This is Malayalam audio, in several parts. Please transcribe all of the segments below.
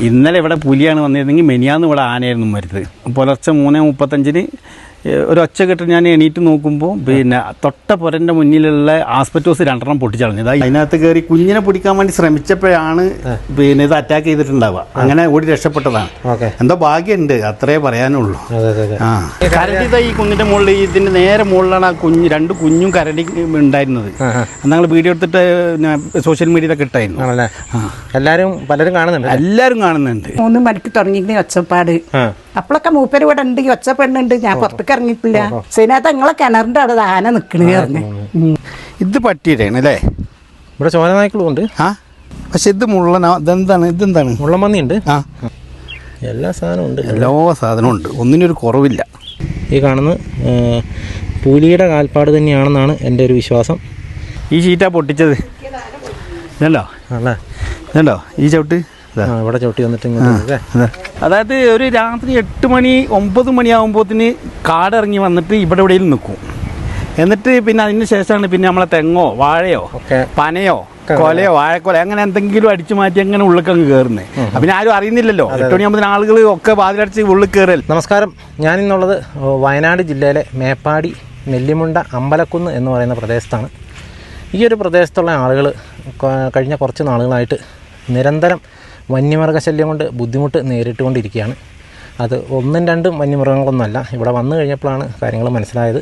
ഇന്നലെ ഇവിടെ പുലിയാണ് വന്നിരുന്നെങ്കിൽ മെനിയാന്ന് ഇവിടെ ആനയായിരുന്നു മരുത് പുലർച്ചെ മൂന്ന് മുപ്പത്തഞ്ചിന് ഏഹ്, ഒരു ഒച്ച ഞാൻ എണീറ്റ് നോക്കുമ്പോൾ പിന്നെ തൊട്ട പുരന്റെ മുന്നിലുള്ള ആസ്പെറ്റോസ് രണ്ടെണ്ണം പൊട്ടിച്ചളഞ്ഞത് അതിനകത്ത് കയറി കുഞ്ഞിനെ പിടിക്കാൻ വേണ്ടി ശ്രമിച്ചപ്പോഴാണ് പിന്നെ ഇത് അറ്റാക്ക് ചെയ്തിട്ടുണ്ടാവുക. അങ്ങനെ ഓടി രക്ഷപ്പെട്ടതാണ്. എന്തോ ഭാഗ്യമുണ്ട് അത്രേ പറയാനുള്ളൂ. അതെ അതെ അതെ. ആ. കരടി ഇതാ ഈ കുഞ്ഞിന്റെ മുകളിൽ ഇതിന്റെ നേരെ മുകളിലാണ് ആ കുഞ്ഞ് രണ്ട് കുഞ്ഞും കരടി ഉണ്ടായിരുന്നത്. ഞങ്ങൾ വീഡിയോ എടുത്തിട്ട് സോഷ്യൽ മീഡിയയിലൊക്കെ ഇട്ടായിരുന്നു. എല്ലാവരും പലരും കാണുന്നുണ്ട് എല്ലാവരും കാണുന്നുണ്ട്. മൂന്ന് മണിക്ക് തുടങ്ങിയിരുന്ന ഒച്ചപ്പാട്. ആ. അപ്പോഴൊക്കെ മൂപ്പര് ഇവിടെ ഉണ്ട് ഈ പെണ്ണുണ്ട് ഞാൻ പുറത്തേക്ക് ഇറങ്ങിയിട്ടില്ല. സൈനകത്ത് നിങ്ങളെ കിണറിന്റെ അവിടെ ആന നിക്കണേ പറഞ്ഞു. ഇത് പട്ടിയുടെയാണ് അല്ലേ? ഇവിടെ ചോര നായ്ക്കളും ഉണ്ട്. ആ? പക്ഷെ ഇത് മുള്ളന ഇതെന്താണ് ഇതെന്താണ്? മുള്ളമ്പന്നി ഉണ്ട് ആ. എല്ലാ സാധനവും ഉണ്ട് എല്ലാ സാധനവും ഉണ്ട്. ഒന്നിനൊരു കുറവില്ല. ഈ കാണുന്ന പുലിയുടെ കാൽപ്പാട് തന്നെയാണെന്നാണ് എന്റെ ഒരു വിശ്വാസം. ഈ ഷീറ്റാ പൊട്ടിച്ചത്. ഇതല്ലോ അല്ലേ ഇതല്ലോ ഈ ചവിട്ട്? ഇവിടെ ചവിട്ടി വന്നിട്ട് ഇങ്ങനെ. അതായത് ഒരു രാത്രി എട്ട് മണി ഒമ്പത് മണിയാകുമ്പോത്തിന് കാടിറങ്ങി വന്നിട്ട് ഇവിടെ എവിടെയും നിൽക്കും. എന്നിട്ട് പിന്നെ അതിന് ശേഷമാണ് പിന്നെ നമ്മളെ തെങ്ങോ വാഴയോ ഒക്കെ. പനയോ കൊലയോ വാഴക്കൊല അങ്ങനെ എന്തെങ്കിലും അടിച്ചു മാറ്റി അങ്ങനെ ഉള്ളിക്കങ്ങ് കയറുന്നത് പിന്നെ ആരും അറിയുന്നില്ലല്ലോ. എട്ട് മണിയാകുമ്പോൾ ആളുകൾ ഒക്കെ വാതിലടിച്ച് ഉള്ളിൽ കയറൽ നമസ്കാരം. ഞാനിന്നുള്ളത് വയനാട് ജില്ലയിലെ മേപ്പാടി നെല്ലിമുണ്ട അമ്പലക്കുന്ന് എന്ന് പറയുന്ന പ്രദേശത്താണ്. ഈ ഒരു പ്രദേശത്തുള്ള ആളുകൾ കഴിഞ്ഞ കുറച്ച് നാളുകളായിട്ട് നിരന്തരം വന്യമൃഗശല്യം കൊണ്ട് ബുദ്ധിമുട്ട് നേരിട്ടുകൊണ്ടിരിക്കുകയാണ്. അത് ഒന്നും രണ്ടും വന്യമൃഗങ്ങളൊന്നുമല്ല. ഇവിടെ വന്നു കഴിഞ്ഞപ്പോഴാണ് കാര്യങ്ങൾ മനസ്സിലായത്.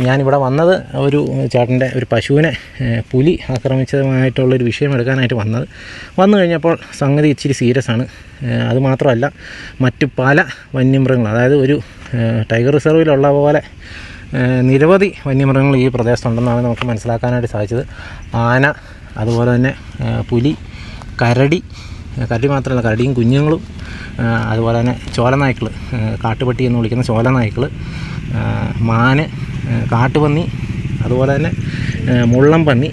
ഞാനിവിടെ വന്നത് ഒരു ചേട്ടന്റെ ഒരു പശുവിനെ പുലി ആക്രമിച്ചതുമായിട്ടുള്ളൊരു വിഷയം എടുക്കാനായിട്ട് വന്നത്. വന്നു കഴിഞ്ഞപ്പോൾ സംഗതി ഇച്ചിരി സീരിയസ് ആണ്. അതുമാത്രമല്ല മറ്റു പല വന്യമൃഗങ്ങൾ അതായത് ഒരു ടൈഗർ റിസർവിലുള്ള പോലെ നിരവധി വന്യമൃഗങ്ങൾ ഈ പ്രദേശത്തുണ്ടെന്നാണ് നമുക്ക് മനസ്സിലാക്കാനായിട്ട് സാധിച്ചത്. ആന അതുപോലെ തന്നെ പുലി കരടി കരടി മാത്രമല്ല കരടിയും കുഞ്ഞുങ്ങളും അതുപോലെ തന്നെ ചോലനായ്ക്കൾ കാട്ടുപട്ടി എന്ന് വിളിക്കുന്ന ചോലനായ്ക്കൾ മാന് കാട്ടുപന്നി അതുപോലെ തന്നെ മുള്ളം പന്നി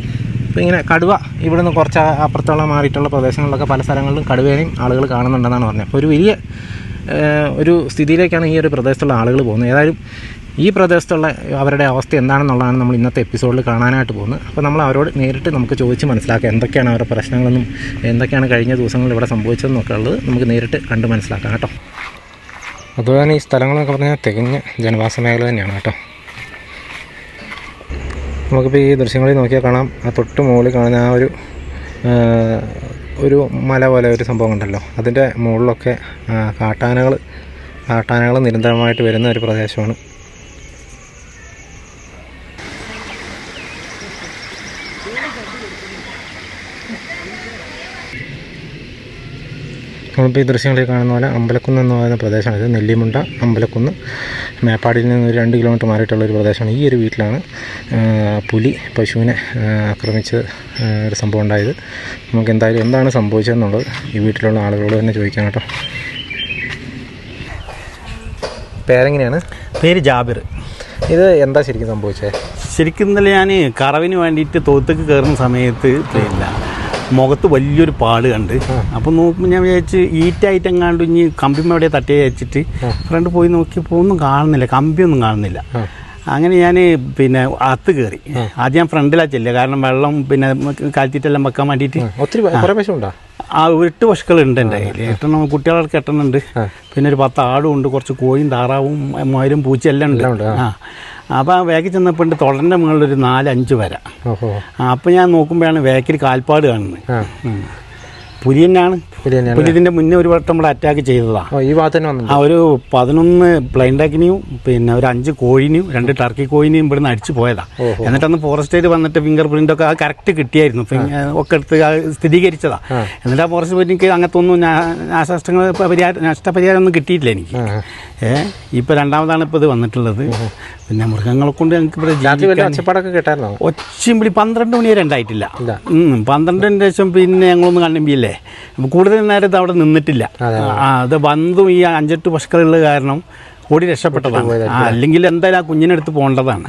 ഇപ്പോൾ ഇങ്ങനെ കടുവ ഇവിടെ നിന്ന് കുറച്ച് അപ്പുറത്തുള്ള മാറിയിട്ടുള്ള പ്രദേശങ്ങളിലൊക്കെ പല സ്ഥലങ്ങളിലും കടുവേനെയും ആളുകൾ കാണുന്നുണ്ടെന്നാണ് പറഞ്ഞത്. അപ്പോൾ ഒരു വലിയ ഒരു സ്ഥിതിയിലേക്കാണ് ഈ ഒരു പ്രദേശത്തുള്ള ആളുകൾ പോകുന്നത്. ഏതായാലും ഈ പ്രദേശത്തുള്ള അവരുടെ അവസ്ഥ എന്താണെന്നുള്ളതാണ് നമ്മൾ ഇന്നത്തെ എപ്പിസോഡിൽ കാണാനായിട്ട് പോകുന്നത്. അപ്പോൾ നമ്മൾ അവരോട് നേരിട്ട് നമുക്ക് ചോദിച്ച് മനസ്സിലാക്കാം. എന്തൊക്കെയാണ് അവരുടെ പ്രശ്നങ്ങളെന്നും എന്തൊക്കെയാണ് കഴിഞ്ഞ ദിവസങ്ങളിൽ ഇവിടെ സംഭവിച്ചതെന്നൊക്കെ ഉള്ളത് നമുക്ക് നേരിട്ട് കണ്ട് മനസ്സിലാക്കാം കേട്ടോ. അതുപോലെ തന്നെ ഈ സ്ഥലങ്ങളെന്നൊക്കെ പറഞ്ഞാൽ തികഞ്ഞ ജനവാസ മേഖല തന്നെയാണ് കേട്ടോ. നമുക്കിപ്പോൾ ഈ ദൃശ്യങ്ങളിൽ നോക്കിയാൽ കാണാം ആ തൊട്ട് മുകളിൽ കാണുന്ന ആ ഒരു ഒരു മല പോലെ ഒരു സംഭവം ഉണ്ടല്ലോ. അതിന്റെ മുകളിലൊക്കെ കാട്ടാനകൾ കാട്ടാനകൾ നിരന്തരമായിട്ട് വരുന്ന ഒരു പ്രദേശമാണ്. നമ്മളിപ്പോൾ ഈ ദൃശ്യങ്ങളിൽ കാണുന്ന പോലെ അമ്പലക്കുന്ന് എന്ന് പറയുന്ന പ്രദേശമാണ്. ഇത് നെല്ലിമുണ്ട അമ്പലക്കുന്ന്. മേപ്പാടിയിൽ നിന്ന് ഒരു രണ്ട് കിലോമീറ്റർ മാറിയിട്ടുള്ള ഒരു പ്രദേശമാണ്. ഈ ഒരു വീട്ടിലാണ് പുലി പശുവിനെ ആക്രമിച്ച് ഒരു സംഭവം ഉണ്ടായത്. നമുക്ക് എന്തായാലും എന്താണ് സംഭവിച്ചതെന്നുള്ളത് ഈ വീട്ടിലുള്ള ആളുകളോട് തന്നെ ചോദിക്കാം കേട്ടോ. പേരെങ്ങനെയാണ്? പേര് ജാബിർ. ഇത് എന്താ ശരിക്കും സംഭവിച്ചത്? ശരിക്കും ഇന്നലെ ഞാൻ കറവിന് വേണ്ടിയിട്ട് തോത്തേക്ക് കയറുന്ന സമയത്ത് പിന്നെ മുഖത്ത് വലിയൊരു പാട് കണ്ട്. അപ്പം നോക്കുമ്പോൾ ഞാൻ വിചാരിച്ച് ഈറ്റായിട്ട് എങ്ങാണ്ട് ഇനി കമ്പിമ്മ എവിടെ തട്ടിയെ വെച്ചിട്ട് ഫ്രണ്ട് പോയി നോക്കിയപ്പോൾ ഒന്നും കാണുന്നില്ല കമ്പിയൊന്നും കാണുന്നില്ല. അങ്ങനെ ഞാൻ പിന്നെ അകത്ത് കയറി ആദ്യം ഞാൻ ഫ്രണ്ടിലാ ചെല്ലുക. കാരണം വെള്ളം പിന്നെ കാൽത്തീറ്റെല്ലാം വെക്കാൻ വേണ്ടിയിട്ട് ഒത്തിരി ആ എട്ട് പശുക്കളുണ്ട് എന്റെ കയ്യിൽ. എട്ടെണ്ണം കുട്ടികളൊക്കെ എട്ടെണ്ണുണ്ട് പിന്നെ ഒരു പത്ത് ആടും ഉണ്ട് കുറച്ച് കോഴിയും താറാവും മുയലും പൂച്ച എല്ലാം ഉണ്ട്. ആ. അപ്പോൾ ആ വേഗം ചെന്നപ്പോൾ ഉണ്ട് തൊടന്റെ മുകളിൽ ഒരു നാലഞ്ച് വര. അപ്പോൾ അപ്പം ഞാൻ നോക്കുമ്പോഴാണ് വേക്കിൽ കാൽപ്പാട് കാണുന്നത്. ആ ഉം. പുലി തന്നെയാണ് പുലി തന്നെയാണ് മുന്നേ ഒരു വട്ടം നമ്മൾ അറ്റാക്ക് ചെയ്തതാണ് ഈ ഭാഗത്ത് ആ ഒരു പതിനൊന്ന് പ്ലെയിൻ ഡാക്കിനെയും പിന്നെ ഒരു അഞ്ച് കോഴിനെയും രണ്ട് ടർക്കി കോഴിനെയും ഇവിടുന്ന് അടിച്ചു പോയതാ. എന്നിട്ടന്ന് ഫോറസ്റ്റേര് വന്നിട്ട് ഫിംഗർ പ്രിന്റ് ഒക്കെ കറക്റ്റ് കിട്ടിയായിരുന്നു. ഒക്കെ എടുത്ത് സ്ഥിരീകരിച്ചതാ. എന്നിട്ട് ആ ഫോറസ്റ്റ് എനിക്ക് അങ്ങനത്തെ ഒന്നും നാശനഷ്ടങ്ങൾ പരിഹാരം നഷ്ടപരിഹാരം ഒന്നും കിട്ടിയിട്ടില്ല എനിക്ക്. ഏ ഇപ്പൊ രണ്ടാമതാണ് ഇപ്പൊ ഇത് വന്നിട്ടുള്ളത്. പിന്നെ മൃഗങ്ങളെ കൊണ്ട് ഞങ്ങൾക്ക് ഒച്ചയും വിളി പന്ത്രണ്ട് മണി വരെ ഉണ്ടായിട്ടില്ല. പന്ത്രണ്ടിന് ശേഷം പിന്നെ ഞങ്ങളൊന്നും കണ്ണിമ്പിയല്ലേ അപ്പൊ കൂടുതൽ നേരം അവിടെ നിന്നിട്ടില്ല. ആ അത് വന്നു ഈ അഞ്ചെട്ട് പശുക്കളുള്ള കാരണം ഓടി രക്ഷപ്പെട്ടതാണ്. അല്ലെങ്കിൽ എന്തായാലും ആ കുഞ്ഞിനെടുത്ത് പോകേണ്ടതാണ്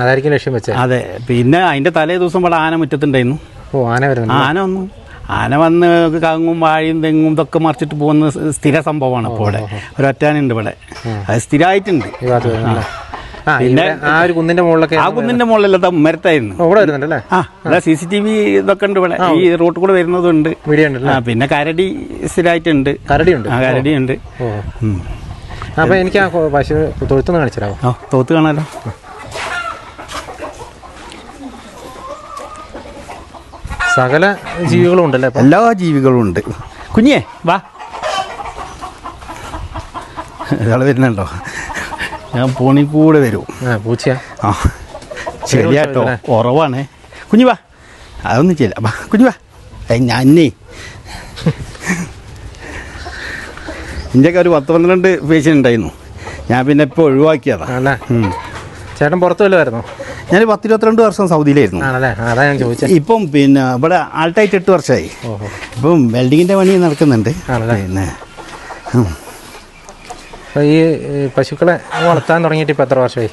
അതായിരിക്കും ലക്ഷ്യം വെച്ചത് അതെ പിന്നെ അതിന്റെ തലേ ദിവസം ഇവിടെ ആന മുറ്റത്തുണ്ടായിരുന്നു. ഓ ആന വരുന്നു ആന വന്നു. ആന വന്ന് കങ്ങും വാഴയും തെങ്ങും ഇതൊക്കെ മറിച്ചിട്ട് പോകുന്ന സ്ഥിര സംഭവമാണ് ഇപ്പോൾ ഇവിടെ. ഒരൊറ്റാനുണ്ട് ഇവിടെ. അത് സ്ഥിരമായിട്ടുണ്ട് പിന്നെ ആ ഒരു കുന്നിന്റെ മുകളിലൊക്കെ ആ കുന്നിന്റെ മുകളിലത്തെ മരത്തായിരുന്നു അവിടെ വരുന്നുണ്ടല്ലേ? ആ സി സി ടി വി ഇതൊക്കെ ഉണ്ട് ഇവിടെ. ഈ റോട്ട് കൂടെ വരുന്നതുണ്ട്. പിന്നെ കരടി സ്ഥിരമായിട്ടുണ്ട് കരടി ഉണ്ട് ആ കരടി ഉണ്ട് അപ്പൊ എനിക്ക് ആ പശു തൊഴുത്ത് കാണിച്ചു തരാമോ തോത്ത് കാണാലോ. സകല ജീവികളും ഉണ്ടല്ലേ എല്ലാ ജീവികളും ഉണ്ട്. കുഞ്ഞേ വാ. ഒരാൾ വരുന്നുണ്ടോ? ഞാൻ പോണി കൂടെ വരും. ആ പൂച്ചയാ. ആ ശരിയാട്ടോ. ഉറവാണേ. കുഞ്ഞു വാ. അതൊന്നും ചെയ്യില്ല. വാ കുഞ്ഞു വാ. ഏയ് ഞാനേ ഇന്ത്യയ്ക്ക് ഒരു പത്ത് പന്ത്രണ്ട് പേഷ്യന്റ് ഉണ്ടായിരുന്നു. ഞാൻ പിന്നെ ഇപ്പോൾ ഒഴിവാക്കിയതാ. ചേട്ടൻ പുറത്തു വല്ലതായിരുന്നു ഞാൻ പത്ത് ഇരുപത്തിരണ്ട് വർഷം സൗദിയിലായിരുന്നു. ആണല്ലേ? ആ, അതാ ഞാൻ ചോദിച്ചത് ഇപ്പം പിന്നെ ഇവിടെ ആൾട്ടായിട്ട് എട്ട് വർഷമായി ഇപ്പം വെൽഡിങ്ങിന്റെ പണി നടക്കുന്നുണ്ട്. പിന്നെ ഈ പശുക്കളെ വളർത്താൻ തുടങ്ങിയിട്ട് ഇപ്പോൾ എത്ര വർഷമായി?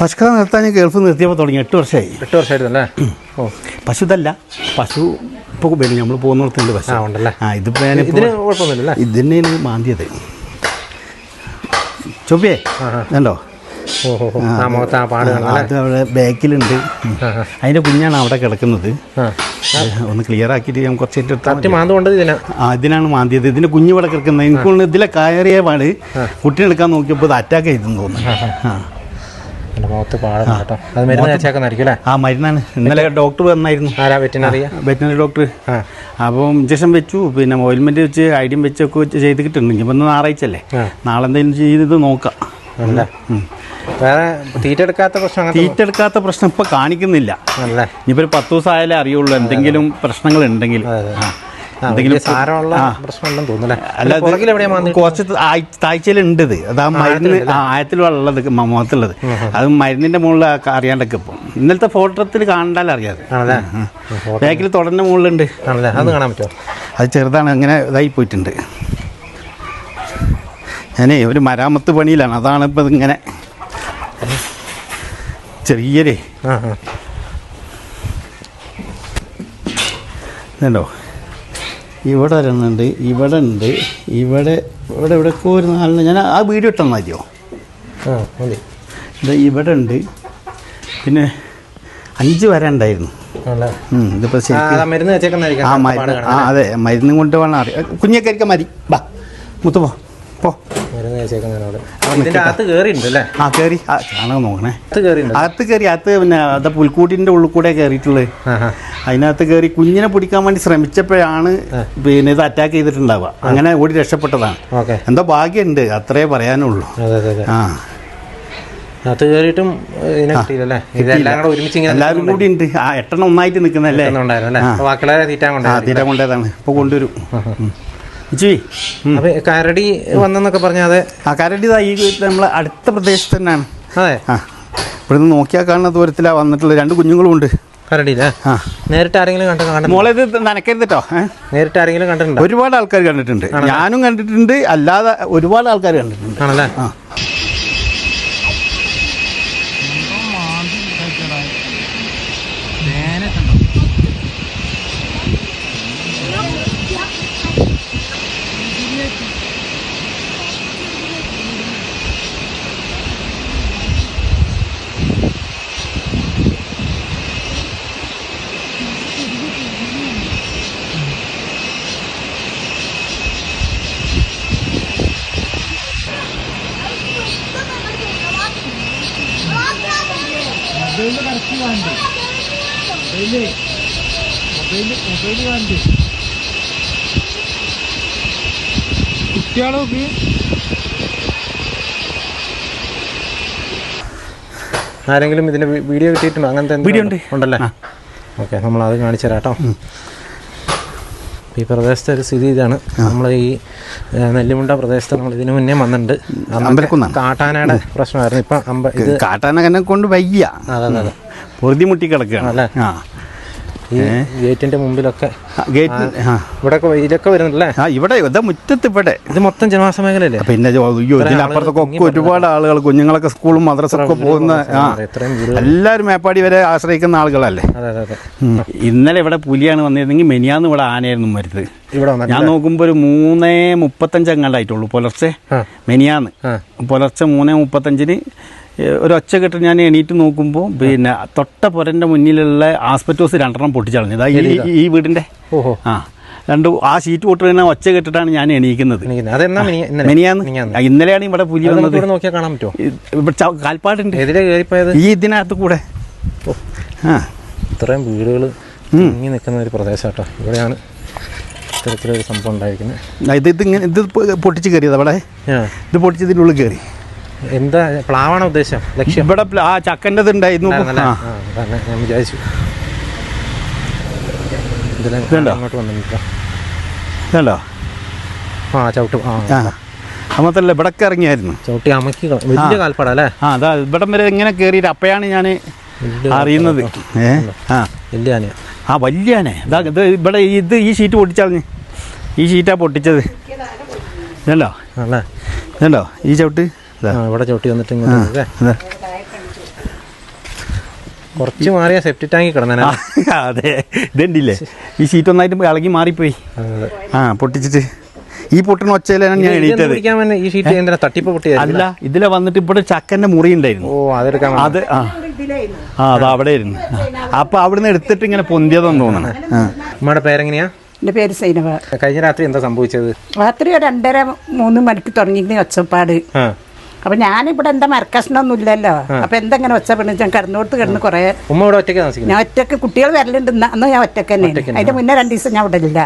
പശുക്കളെ നിർത്താൻ ഞാൻ ഗൾഫ് നിർത്തിയപ്പോൾ തുടങ്ങി എട്ട് വർഷമായി. എട്ട് വർഷമായിരുന്നല്ലേ ഓ. പശു ഇതല്ല പശു ഇപ്പോൾ വരും നമ്മൾ പോകുന്നിടത്തുണ്ട് പശു. ആ ഉണ്ടല്ലേ? ആ ഇതിപ്പോൾ ഞാൻ ഇതിന് കുഴപ്പമൊന്നുമില്ലല്ലേ? ഇതിന് മാന്തിയത്. ചൊവ്വേ ആ, അത് അവിടെ ബാക്കിലുണ്ട്. അതിന്റെ കുഞ്ഞാണ് അവിടെ കിടക്കുന്നത്. ഒന്ന് ക്ലിയർ ആക്കിയിട്ട് ഞാൻ കുറച്ച് എടുത്താൽ ഇതിനാണ് മാന്തിയത്. ഇതിന്റെ കുഞ്ഞു ഇവിടെ കിടക്കുന്നത്. എനിക്ക് ഇതിലെ കയറിയ പാട് കുട്ടിനെ എടുക്കാൻ നോക്കിയപ്പോൾ ഇത് അറ്റാക്ക് ചെയ്തെന്ന് തോന്നുന്നു. ആ. അല്ലേ? മരുന്നാണ്. ഇന്നലെ ഡോക്ടർ വന്നായിരുന്നു. വെറ്റിനറി? ഡോക്ടർ അപ്പോൾ അപ്പം ഇഞ്ചക്ഷൻ വെച്ചു. പിന്നെ ഓയിൽമെന്റ് വെച്ച് ഐഡിയം വെച്ചൊക്കെ ചെയ്ത് ചെയ്തിട്ടുണ്ട്. ഇനി ഇന്ന് ഞായറാഴ്ച അല്ലേ? നാളെ എന്തെങ്കിലും ചെയ്ത് നോക്കാം. ഉം. വേറെ തീറ്റ എടുക്കാത്ത പ്രശ്നം തീറ്റ എടുക്കാത്ത പ്രശ്നം ഇപ്പൊ കാണിക്കുന്നില്ല. ഇപ്പൊ ഇനിയിപ്പോൾ ഒരു പത്ത് ദിവസം ആയാലേ അറിയുള്ളൂ എന്തെങ്കിലും പ്രശ്നങ്ങൾ ഉണ്ടെങ്കിൽ എന്തെങ്കിലും സാരമുള്ള പ്രശ്നമുണ്ടെന്ന് തോന്നുന്നല്ലേ കുറച്ച് താഴ്ചയിലുണ്ട് ഇത്. അത് ആ മരുന്ന് ആയത്തിലുള്ളത് മുഖത്തുള്ളത്. അത് മരുന്നിന്റെ മുകളിൽ അറിയാണ്ടൊക്കെ ഇപ്പം. ഇന്നലത്തെ ഫോട്ടോത്തിൽ കാണണ്ടാൽ അറിയാതെ. ബാക്കിൽ തുടർന്ന മുകളിലുണ്ട്. അത് കാണാൻ പറ്റുമോ? അത് ചെറുതാണ് അങ്ങനെ ഇതായി പോയിട്ടുണ്ട്. ഞാനേ ഒരു മരാമത്ത് പണിയിലാണ്. അതാണ് ഇപ്പം ഇതിങ്ങനെ ചെറിയൊരു. ആ ആ. ഇതുണ്ടോ ഇവിടെ ഒരെണ്ണുണ്ട് ഇവിടെ ഉണ്ട് ഇവിടെ ഇവിടെ ഇവിടെയൊക്കെ ഒരു നാലെണ്ണം. ഞാൻ ആ വീഡിയോ ഇട്ടാൽ മതിയോ? ആ മതി. ഇത് ഇവിടെ ഉണ്ട്. പിന്നെ അഞ്ച് വരെ ഉണ്ടായിരുന്നു. ആണല്ലേ? ഉം, ഇതിപ്പോൾ ആ മരുന്ന് ആ മരുന്ന് അതെ മരുന്നും കൊണ്ട് വേണം അറിയാം. കുഞ്ഞൊക്കെ ആയിരിക്കാം മതി. ബാ മുത്തുപോ പോ. അകത്ത് ആ കയറി ആ ചാണകം നോക്കണേ. അകത്ത് കയറിയിട്ടുണ്ട് അകത്ത് കയറി അകത്ത് പിന്നെ അത് പുൽക്കൂട്ടിന്റെ ഉള്ളിൽ കൂടെ കയറിയിട്ടുള്ളത് അതിനകത്ത് കയറി കുഞ്ഞിനെ പിടിക്കാൻ വേണ്ടി ശ്രമിച്ചപ്പോഴാണ് പിന്നെ ഇത് അറ്റാക്ക് ചെയ്തിട്ടുണ്ടാവുക. അങ്ങനെ ഓടി രക്ഷപ്പെട്ടതാണ്. ഓക്കെ. എന്തോ ഭാഗ്യമുണ്ട് അത്രേ പറയാനുള്ളൂ. അതെ അതെ അതെ. ആ. അത് കയറിയിട്ടും കൂടെ എല്ലാവരും കൂടി ഉണ്ട് ആ എട്ടെണ്ണം ഒന്നായിട്ട് നിൽക്കുന്നല്ലേ തീറ്റാൻ കൊണ്ടേതാണ് ഇപ്പൊ കൊണ്ടുവരും. അപ്പൊ കരടി വന്നെന്നൊക്കെ പറഞ്ഞാൽ അതെ ആ കരടി ഈ നമ്മളെ അടുത്ത പ്രദേശത്ത് തന്നെയാണ്. അതെ. ആ ഇവിടുന്ന് നോക്കിയാൽ കാണുന്ന ദൂരത്തിലാണ് വന്നിട്ടുള്ള രണ്ട് കുഞ്ഞുങ്ങളും ഉണ്ട്. കരടിയില്ലേ നേരിട്ട് ആരെങ്കിലും കണ്ട കാണുന്നു മോളെ ഇത് നനക്കരുത് കേട്ടോ? നേരിട്ട് ആരെങ്കിലും കണ്ടിട്ടുണ്ട്? ഒരുപാട് ആൾക്കാർ കണ്ടിട്ടുണ്ട്. ഞാനും കണ്ടിട്ടുണ്ട്. അല്ലാതെ ഒരുപാട് ആൾക്കാർ കണ്ടിട്ടുണ്ട്. ആണല്ലേ? ആ. ആരെങ്കിലും ഇതിന്റെ വി- വീഡിയോ കിട്ടിയിട്ടുണ്ടോ? അങ്ങനത്തെ ഇതിന്റെ വീഡിയോ ഉണ്ട്. ഉണ്ടല്ലേ? ആ. ഓക്കെ നമ്മൾ അത് കാണിച്ചു തരാം കേട്ടോ ഈ പ്രദേശത്തെ ഒരു സ്ഥിതി ഇതാണ്. നമ്മൾ ഈ നെല്ലുമുണ്ട പ്രദേശത്ത് നമ്മൾ ഇതിനു മുന്നേ വന്നിട്ടുണ്ട്. കാട്ടാനയുടെ പ്രശ്നമായിരുന്നു. ഇപ്പം അമ്പ ഇത് കാട്ടാനകനെ കൊണ്ട് വയ്യ. അതെ അതെ അതെ. പൊറുതി മുട്ടി കിടക്കുകയാണ്. അല്ലേ? ഈ ഗേറ്റിന്റെ മുമ്പിലൊക്കെ ഗേറ്റ് ഇവിടെ ഇതൊക്കെ വരുന്നല്ലേ ആ ഇവിടെ ഇതാ മുറ്റത്ത് ഇവിടെ. ഇത് മൊത്തം ജനവാസ മേഖലയല്ലേ? പിന്നെ അയ്യോ ഇതിനപ്പുറത്തൊക്കെ ഒക്കെ ഒരുപാട് ആളുകൾ കുഞ്ഞുങ്ങളൊക്കെ സ്കൂളും മദ്രസൊക്കെ പോകുന്ന എല്ലാവരും മേപ്പാടി വരെ ആശ്രയിക്കുന്ന ആളുകളല്ലേ? ഇന്നലെ ഇവിടെ പുലിയാണ് വന്നിരുന്നെങ്കിൽ മെനിയാന്ന് ഇവിടെ ആനയായിരുന്നു മരുത് ഞാൻ നോക്കുമ്പോൾ ഒരു മൂന്നേ മുപ്പത്തഞ്ച് അങ്ങാണ്ടായിട്ടുള്ളൂ പുലർച്ചെ മെനിയാന്ന്. പുലർച്ചെ മൂന്നേ മുപ്പത്തഞ്ചിന് ഒരു ഒച്ച കെട്ട് ഞാൻ എണീറ്റ് നോക്കുമ്പോൾ പിന്നെ തൊട്ട പുരന്റെ മുന്നിലുള്ള ആസ്പെറ്റോസ് രണ്ടെണ്ണം പൊട്ടിച്ചളഞ്ഞു. ഇതാ ഈ വീടിന്റെ ഓഹോ. ആ. രണ്ട് ആ ഷീറ്റ് പൊട്ടുന്ന ഒച്ച കെട്ടിട്ടാണ് ഞാൻ എണീക്കുന്നത്. മെനിയാന്ന്? ഇന്നലെയാണ് ഇവിടെ പുലി വന്നത്. നോക്കിയാൽ കാണാൻ പറ്റുമോ? കാൽപ്പാടുണ്ട്. ഈ ഇതിനകത്ത് കൂടെ. ആ. ഇത്രയും വീടുകൾ നിൽക്കുന്ന ഒരു പ്രദേശം കേട്ടോ ഇവിടെയാണ് ഇത്തരത്തിലൊരു സംഭവം ഉണ്ടായിരിക്കുന്നത്. ഇത് ഇത് ഇങ്ങനെ ഇത് പൊട്ടിച്ച് കയറിയത് അവിടെ ഇത് പൊട്ടിച്ചതിനുള്ളിൽ കയറി. എന്താ പ്ലാവാണ് ഉദ്ദേശം? ലക്ഷ്യം? ഇവിടെ ആ ചക്കന്റെ ഉണ്ടായിരുന്നു. ഞാൻ വിചാരിച്ചു. ഇതുണ്ടോ? ആ ചവിട്ട്. ആ. ഇവിടൊക്കെ ഇറങ്ങിയായിരുന്നു. ചവിട്ടി അമക്കി വലിയ കാൽപ്പാടാ അല്ലേ? ആ അതാ ഇവിടം വരെ ഇങ്ങനെ കയറിയിട്ട് അപ്പോഴാണ് ഞാൻ അറിയുന്നത്. ഏ? ആ. വലിയ ആനയാ ആ വലിയ ആനെ. ഇതാ ഇത് ഇവിടെ ഇത് ഈ ഷീറ്റ് പൊട്ടിച്ചളഞ്ഞ്. ഈ ഷീറ്റാ പൊട്ടിച്ചത്. ഇതല്ലോ ഇതല്ലോ ഈ ചവിട്ട്. ഇവിടെ ചവിട്ടി വന്നിട്ട് ഇങ്ങോട്ട് കുറച്ച് മാറിയ സെപ്റ്റി ടാങ്കി കിടന്നാ അതെ. ഇതുണ്ടില്ലേ? ഈ ഷീറ്റ് ഒന്നായിട്ട് ഇളകി മാറിപ്പോയി. ആ പൊട്ടിച്ചിട്ട്. ഈ പൊട്ടിന് ഒച്ചയിലാണ് ഞാൻ എണീറ്റത്. ഈ ഷീറ്റ് തട്ടിപ്പ് പൊട്ടിയത് അല്ല ഇതിലെ? വന്നിട്ട് ഇവിടെ ചക്കന്റെ മുറി ഉണ്ടായിരുന്നു. ഓ അതെടുക്കാൻ അത് ആ. ആ അത് അവിടെ ഇരുന്നു. അപ്പൊ അവിടുന്ന് എടുത്തിട്ട് ഇങ്ങനെ പൊന്തിയതെന്ന് തോന്നണം. നമ്മുടെ പേരെങ്ങനെയാ? എന്റെ പേര് സൈനവ കഴിഞ്ഞ രാത്രി എന്താ സംഭവിച്ചത്? രാത്രി രണ്ടര മൂന്ന് മണിക്ക് തുടങ്ങിയിരുന്നു ഒച്ചപ്പാട്. ആ. അപ്പൊ ഞാനിവിടെ എന്താ മരക്കഷ്ണൊന്നും ഇല്ലല്ലോ അപ്പൊ എന്തെങ്ങനെ ഒച്ചപ്പെട്ട് ഞാൻ കിടന്നോടത്ത് കിടന്ന് കുറെ ഉമ്മ ഇവിടെ ഒറ്റയ്ക്ക് താമസിക്കുന്നത്? ഞാൻ ഒറ്റയ്ക്ക് കുട്ടികൾ വരലുണ്ട്. ഇന്ന് അന്ന് ഞാൻ ഒറ്റയ്ക്ക് തന്നെ. അതിന്റെ മുന്നേ രണ്ടു ദിവസം ഞാൻ ഇവിടെ ഇല്ല.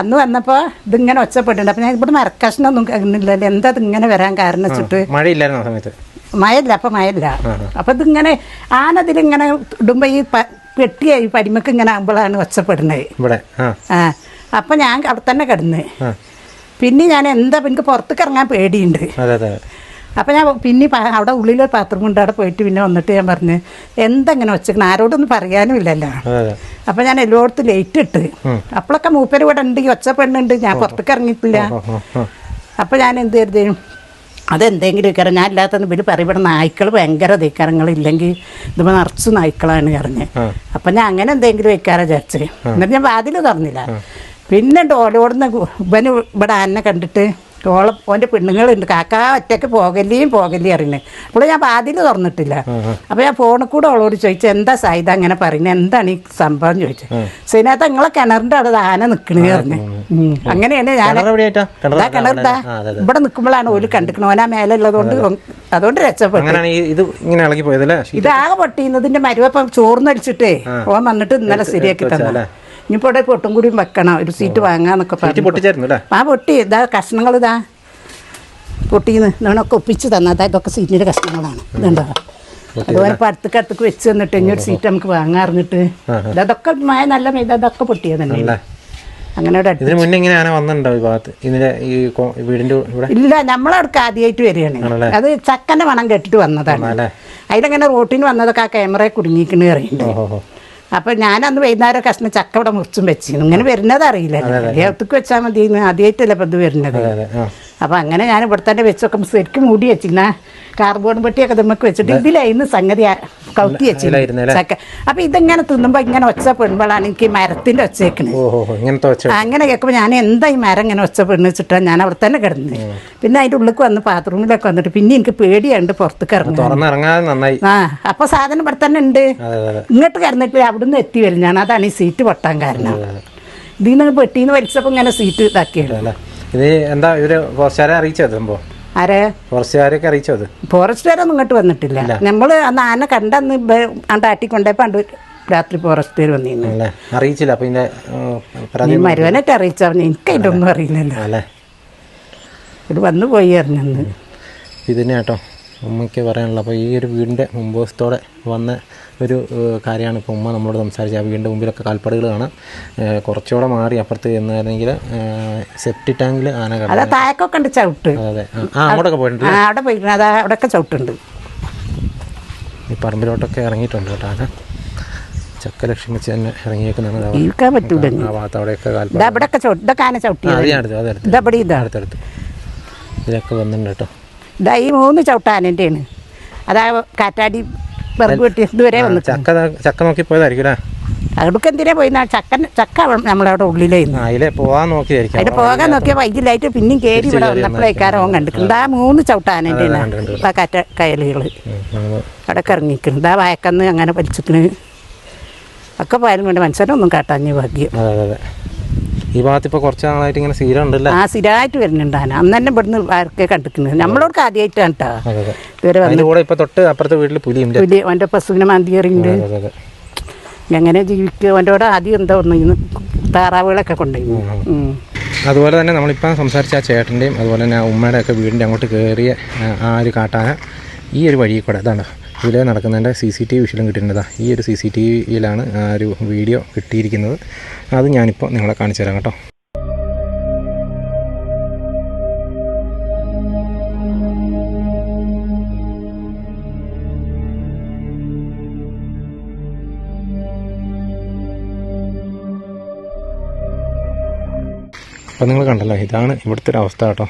അന്ന് വന്നപ്പോ ഇതിങ്ങനെ ഒച്ചപ്പെട്ടുണ്ട് അപ്പൊ ഞാൻ ഇവിടെ മരക്കഷ്ണൊന്നും കാണുന്നില്ലല്ലോ എന്താ ഇതിങ്ങനെ വരാൻ കാരണം വെച്ചിട്ട്? മഴയില്ലായിരുന്നു സമയത്ത്? മയല്ല അപ്പൊ മഴയില്ല. അപ്പൊ ഇതിങ്ങനെ ആനതിലിങ്ങനെ ഇടുമ്പോ ഈ പെട്ടിയായി പരിമക്ക് ഇങ്ങനെ ആകുമ്പോഴാണ് ഒച്ചപ്പെടുന്നത്. ആ. അപ്പൊ ഞാൻ അവിടെ തന്നെ കിടന്ന്. പിന്നെ ഞാൻ എന്താ എനിക്ക് പുറത്തേക്ക് ഇറങ്ങാൻ പേടിയുണ്ട്. അപ്പം ഞാൻ പിന്നെ അവിടെ ഉള്ളിലൊരു പാത്രം കൊണ്ട് അവിടെ പോയിട്ട് പിന്നെ വന്നിട്ട് ഞാൻ പറഞ്ഞു എന്തെങ്ങനെ വെച്ചേക്കണം? ആരോടൊന്നും പറയാനും ഇല്ലല്ലോ. അപ്പം ഞാൻ എല്ലായിടത്തും ലേറ്റ് ഇട്ട്. അപ്പോഴൊക്കെ മൂപ്പര് ഇവിടെ ഉണ്ട് ഒച്ച പെണ്ണുണ്ട് ഞാൻ പുറത്തേക്ക് ഇറങ്ങിയിട്ടില്ല. അപ്പം ഞാൻ എന്ത് കരുതി അതെന്തെങ്കിലും ഇക്കാരം ഞാൻ ഇല്ലാത്തന്ന് പിന്നെ പറയും ഇവിടെ നായ്ക്കൾ ഭയങ്കര ഇല്ലെങ്കിൽ ഇതിപ്പോൾ നിറച്ച് നായ്ക്കളാണ് പറഞ്ഞ്. അപ്പം ഞാൻ അങ്ങനെ എന്തെങ്കിലും വെക്കാറ വിചാരിച്ച്. എന്നിട്ട് ഞാൻ വാതിൽ തുറന്നില്ല. പിന്നെ ഓലോടുന്ന ഇവന് ഇവിടെ അന്നെ കണ്ടിട്ട് ഓളെ ഓന്റെ പെണ്ണുങ്ങളുണ്ട്. കാക്ക ഒറ്റയ്ക്ക് പോകല്ലേയും പോകല്ലേ അറിയുന്നത് അപ്പോൾ ഞാൻ വാതിൽ തുറന്നിട്ടില്ല. അപ്പോൾ ഞാൻ ഫോണിൽ കൂടെ ഓളോട് ചോദിച്ചു എന്താ സൈത അങ്ങനെ പറയുന്നത് എന്താണ് ഈ സംഭവം? ചോദിച്ചത് സൈനകത്ത് നിങ്ങളെ കിണറിന്റെ അവിടെ ആന നിൽക്കണേ പറഞ്ഞു. അങ്ങനെയാണ് ഞാൻ ഇതാ ഇവിടെ നിൽക്കുമ്പോഴാണ് ഓൽ കണ്ടിക്കണ ഓനാ മേലെ ഉള്ളതുകൊണ്ട് അതുകൊണ്ട് രക്ഷപ്പെട്ടു. ഇത് ഇതാകെ പൊട്ടിയുന്നതിന്റെ മരുവപ്പം ചോർന്നടിച്ചിട്ടേ ഓൻ വന്നിട്ട് ഇന്നലെ ശരിയാക്കി തന്നു. ഇനിയിപ്പോ ഇവിടെ പൊട്ടും കൂടിയും വെക്കണം ഒരു സീറ്റ് വാങ്ങാന്നൊക്കെ പറഞ്ഞു ആ പൊട്ടി. ഇതാ കഷ്ണങ്ങൾ ഇതാ. പൊട്ടിന്ന് നിങ്ങളൊക്കെ ഒപ്പിച്ച് തന്നതാ ഇതൊക്കെ സീറ്റിന്റെ കഷ്ണങ്ങളാണ്. ഇതുണ്ടോ? അതുപോലെ ഇപ്പൊ അടുത്തേക്ക് അടുത്തേക്ക് വെച്ച് തന്നിട്ട് ഇനി ഒരു സീറ്റ് നമുക്ക് വാങ്ങാറിഞ്ഞിട്ട്. ഇതൊക്കെ മഴ നല്ല മെയ്ത അതൊക്കെ പൊട്ടിയത് അങ്ങനെ ഇതിന് മുന്നേ ഇങ്ങനെ വന്നിട്ടുണ്ടോ ഈ ഭാഗത്ത്? ഇതിന്റെ ഈ വീടിന്റെ ഇവിടെ? ഇല്ല നമ്മളവിടക്ക് ആദ്യമായിട്ട് വരികയാണ്? അത് ചക്കന്റെ മണം കെട്ടിട്ട് വന്നതാണ്. അതിലങ്ങനെ റോട്ടിന് വന്നതൊക്കെ ആ ക്യാമറയെ കുടുങ്ങിക്കണ് ഓ അപ്പൊ ഞാൻ അന്ന് വൈകുന്നേരം കഷ്ണം ചക്ക ഇവിടെ മുറിച്ചും വെച്ചിരുന്നു ഇങ്ങനെ വരുന്നത് അറിയില്ല. ഏത്തക്ക് വെച്ചാൽ മതി ആദ്യമായിട്ടല്ലേ ഇപ്പൊ ഇത് വരുന്നത്. അതെ അതെ ആ അപ്പൊ അങ്ങനെ ഞാൻ ഇവിടെ തന്നെ വെച്ചൊക്കെ ശരിക്കും മൂടി വെച്ചിരുന്ന. കാർബോർഡ് പെട്ടിയൊക്കെ നമുക്ക് വെച്ചിട്ട് ഇതിലായിരുന്നു സംഗതി കൗത്തി വെച്ചിരുന്നു? ചക്ക. അപ്പം ഇതെങ്ങനെ തിന്നുമ്പോൾ ഇങ്ങനെ ഒച്ച പെടുമ്പോഴാണ് എനിക്ക് മരത്തിന്റെ വെച്ച അങ്ങനെ കേൾക്കുമ്പോൾ ഞാൻ എന്താ ഈ മരം ഇങ്ങനെ ഒച്ച പെണ്ണ് വെച്ചിട്ടാണ് ഞാൻ അവിടെ തന്നെ കിടന്നത് പിന്നെ അതിന്റെ ഉള്ളിൽ വന്ന് ബാത്റൂമിലൊക്കെ വന്നിട്ട് പിന്നെ എനിക്ക് പേടിയുണ്ട് പുറത്തേക്ക് ഇറങ്ങും ആ അപ്പോൾ സാധനം ഇവിടെ തന്നെ ഉണ്ട്. ഇങ്ങോട്ട് കിടന്നിട്ട് അവിടുന്ന് എത്തി വരും ഞാൻ. അതാണ് ഈ സീറ്റ് പൊട്ടാൻ കാരണം. ഇതിൽ നിന്ന് പെട്ടിന്ന് വലിച്ചപ്പോൾ ഇങ്ങനെ സീറ്റ് ഇതാക്കിയത്. ഇത് എന്താ ഇവർ ഫോറസ്റ്റുകാരെ അറിയിച്ചത് സംഭവം? ആരെ? ഫോറസ്റ്റുകാരൊക്കെ അറിയിച്ചത് ഫോറസ്റ്റുകാരൊന്നും ഇങ്ങോട്ട് വന്നിട്ടില്ല. നമ്മൾ അന്ന് ആന കണ്ടന്ന് അണ്ട് രാത്രി ഫോറസ്റ്റുകാർ വന്നിരുന്നു. അറിയിച്ചില്ല. അപ്പൊ ഇതിന്റെ മരുവനായിട്ട് അറിയിച്ചാ എനിക്ക് അതിന്റെ ഒന്നും അറിയില്ലല്ലോ. അല്ലേ? ഇത് വന്നു പോയി അറിഞ്ഞു ഇതിനെ കേട്ടോ. ഉമ്മയ്ക്ക് പറയാനുള്ളത്. അപ്പോൾ ഈ ഒരു വീടിന്റെ മുൻവശത്തോടെ വന്ന ഒരു കാര്യമാണ് ഇപ്പോൾ ഉമ്മ നമ്മളോട് സംസാരിച്ചത്. ആ വീടിന്റെ മുമ്പിലൊക്കെ കാൽപ്പാടുകൾ കാണാം. കുറച്ചുകൂടെ മാറി അപ്പുറത്ത് ചെന്നായിരുന്നെങ്കിൽ സെപ്റ്റി ടാങ്കിൽ ആന കാണാം അതാ താഴക്കൊക്കെ ഉണ്ട് ചവിട്ട്. അതെ. ആ, അങ്ങോട്ടൊക്കെ പോയിട്ടുണ്ട് അവിടെ പോയിട്ടുണ്ട് അതാ അവിടെയൊക്കെ ചവിട്ടുണ്ട്. ഈ പറമ്പിലോട്ടൊക്കെ ഇറങ്ങിയിട്ടുണ്ട് കേട്ടോ ആന. ചക്ക തന്നെ ഇറങ്ങിയേക്കുന്നതാണ്. പറ്റൂല ആ ഭാഗത്ത് അവിടെയൊക്കെ കാൽപ്പാട് ഇതൊക്കെ ആന അതെടുത്ത് ഇതിലൊക്കെ വന്നിട്ടുണ്ട് കേട്ടോ. ഇതാ ഈ മൂന്ന് ചവിട്ടാനന്റെയാണ്. അതാ കാറ്റാടി പെറുക്ക് വെട്ടി ഇതുവരെ വന്നു ചക്ക ചക്ക നോക്കി പോയതായിരിക്കും അവിടേക്ക് എന്തിനാ പോയി ചക്കൻ ചക്ക അവ- നമ്മളവിടെ ഉള്ളിലായിരുന്നു. അതിലെ പോകാൻ നോക്കിയായിരിക്കും. അതിന് പോകാൻ നോക്കിയാൽ വൈകില്ലായിട്ട് പിന്നെയും കയറി ഇവിടെ വന്നപ്പോഴേക്കാരോ കണ്ടിട്ടുണ്ട് ആ. മൂന്ന് ചവിട്ടാനന്റെ. ആ കാറ്റ കയലുകൾ. അവിടെ ഇറങ്ങിക്കുന്നു ആ വയക്കന്ന് അങ്ങനെ വലിച്ചിക്കണ് ഒക്കെ പോയാലും വേണ്ട മനുഷ്യരൊന്നും കാട്ടാഞ്ഞ് ഭാഗ്യം. അതെ അതെ അതെ. ഈ ഭാഗത്ത് ഇപ്പോൾ കുറച്ച് നാളായിട്ട് ഇങ്ങനെ സ്ഥിരം ഉണ്ടല്ലേ ആ സ്ഥിരമായിട്ട് വരുന്നുണ്ട് ആന. അന്ന് തന്നെ ഇവിടുന്ന് ആർക്കെ കണ്ടിക്കുന്നത് നമ്മളോട് ആദ്യമായിട്ടാണ് കേട്ടോ ഇതുവരെ വന്ന് അതിന്റെ കൂടെ ഇപ്പോൾ തൊട്ട് അപ്പുറത്തെ വീട്ടിൽ പുലിയുണ്ട് പുലി അവന്റെ പശുവിനെ മാന്തിയറിണ്ട് അതെ എങ്ങനെ ജീവിക്കുക? അവന്റെ കൂടെ ആദ്യം എന്താ ഒന്ന് താറാവുകളൊക്കെ കൊണ്ടുപോയി. ഉം. അതുപോലെ തന്നെ നമ്മളിപ്പോൾ സംസാരിച്ച ആ ചേട്ടന്റെയും അതുപോലെ തന്നെ ആ ഉമ്മയുടെ ഒക്കെ വീടിന്റെ അങ്ങോട്ട് കയറിയ ആ, ആ ഒരു കാട്ടാന ഈ ഒരു വഴിയിൽ കൂടെ അതാണ് ഇതിലെ നടക്കുന്നതിന്റെ സി സി ടി വി വിഷയം കിട്ടിയിട്ടുണ്ടതാ ഈ ഒരു സി സി ടി വിയിലാണ് ഒരു വീഡിയോ കിട്ടിയിരിക്കുന്നത്. അത് ഞാനിപ്പോൾ നിങ്ങളെ കാണിച്ചു തരാം കേട്ടോ. അപ്പോൾ നിങ്ങൾ കണ്ടല്ലോ ഇതാണ് ഇവിടുത്തെ ഒരു അവസ്ഥ കേട്ടോ.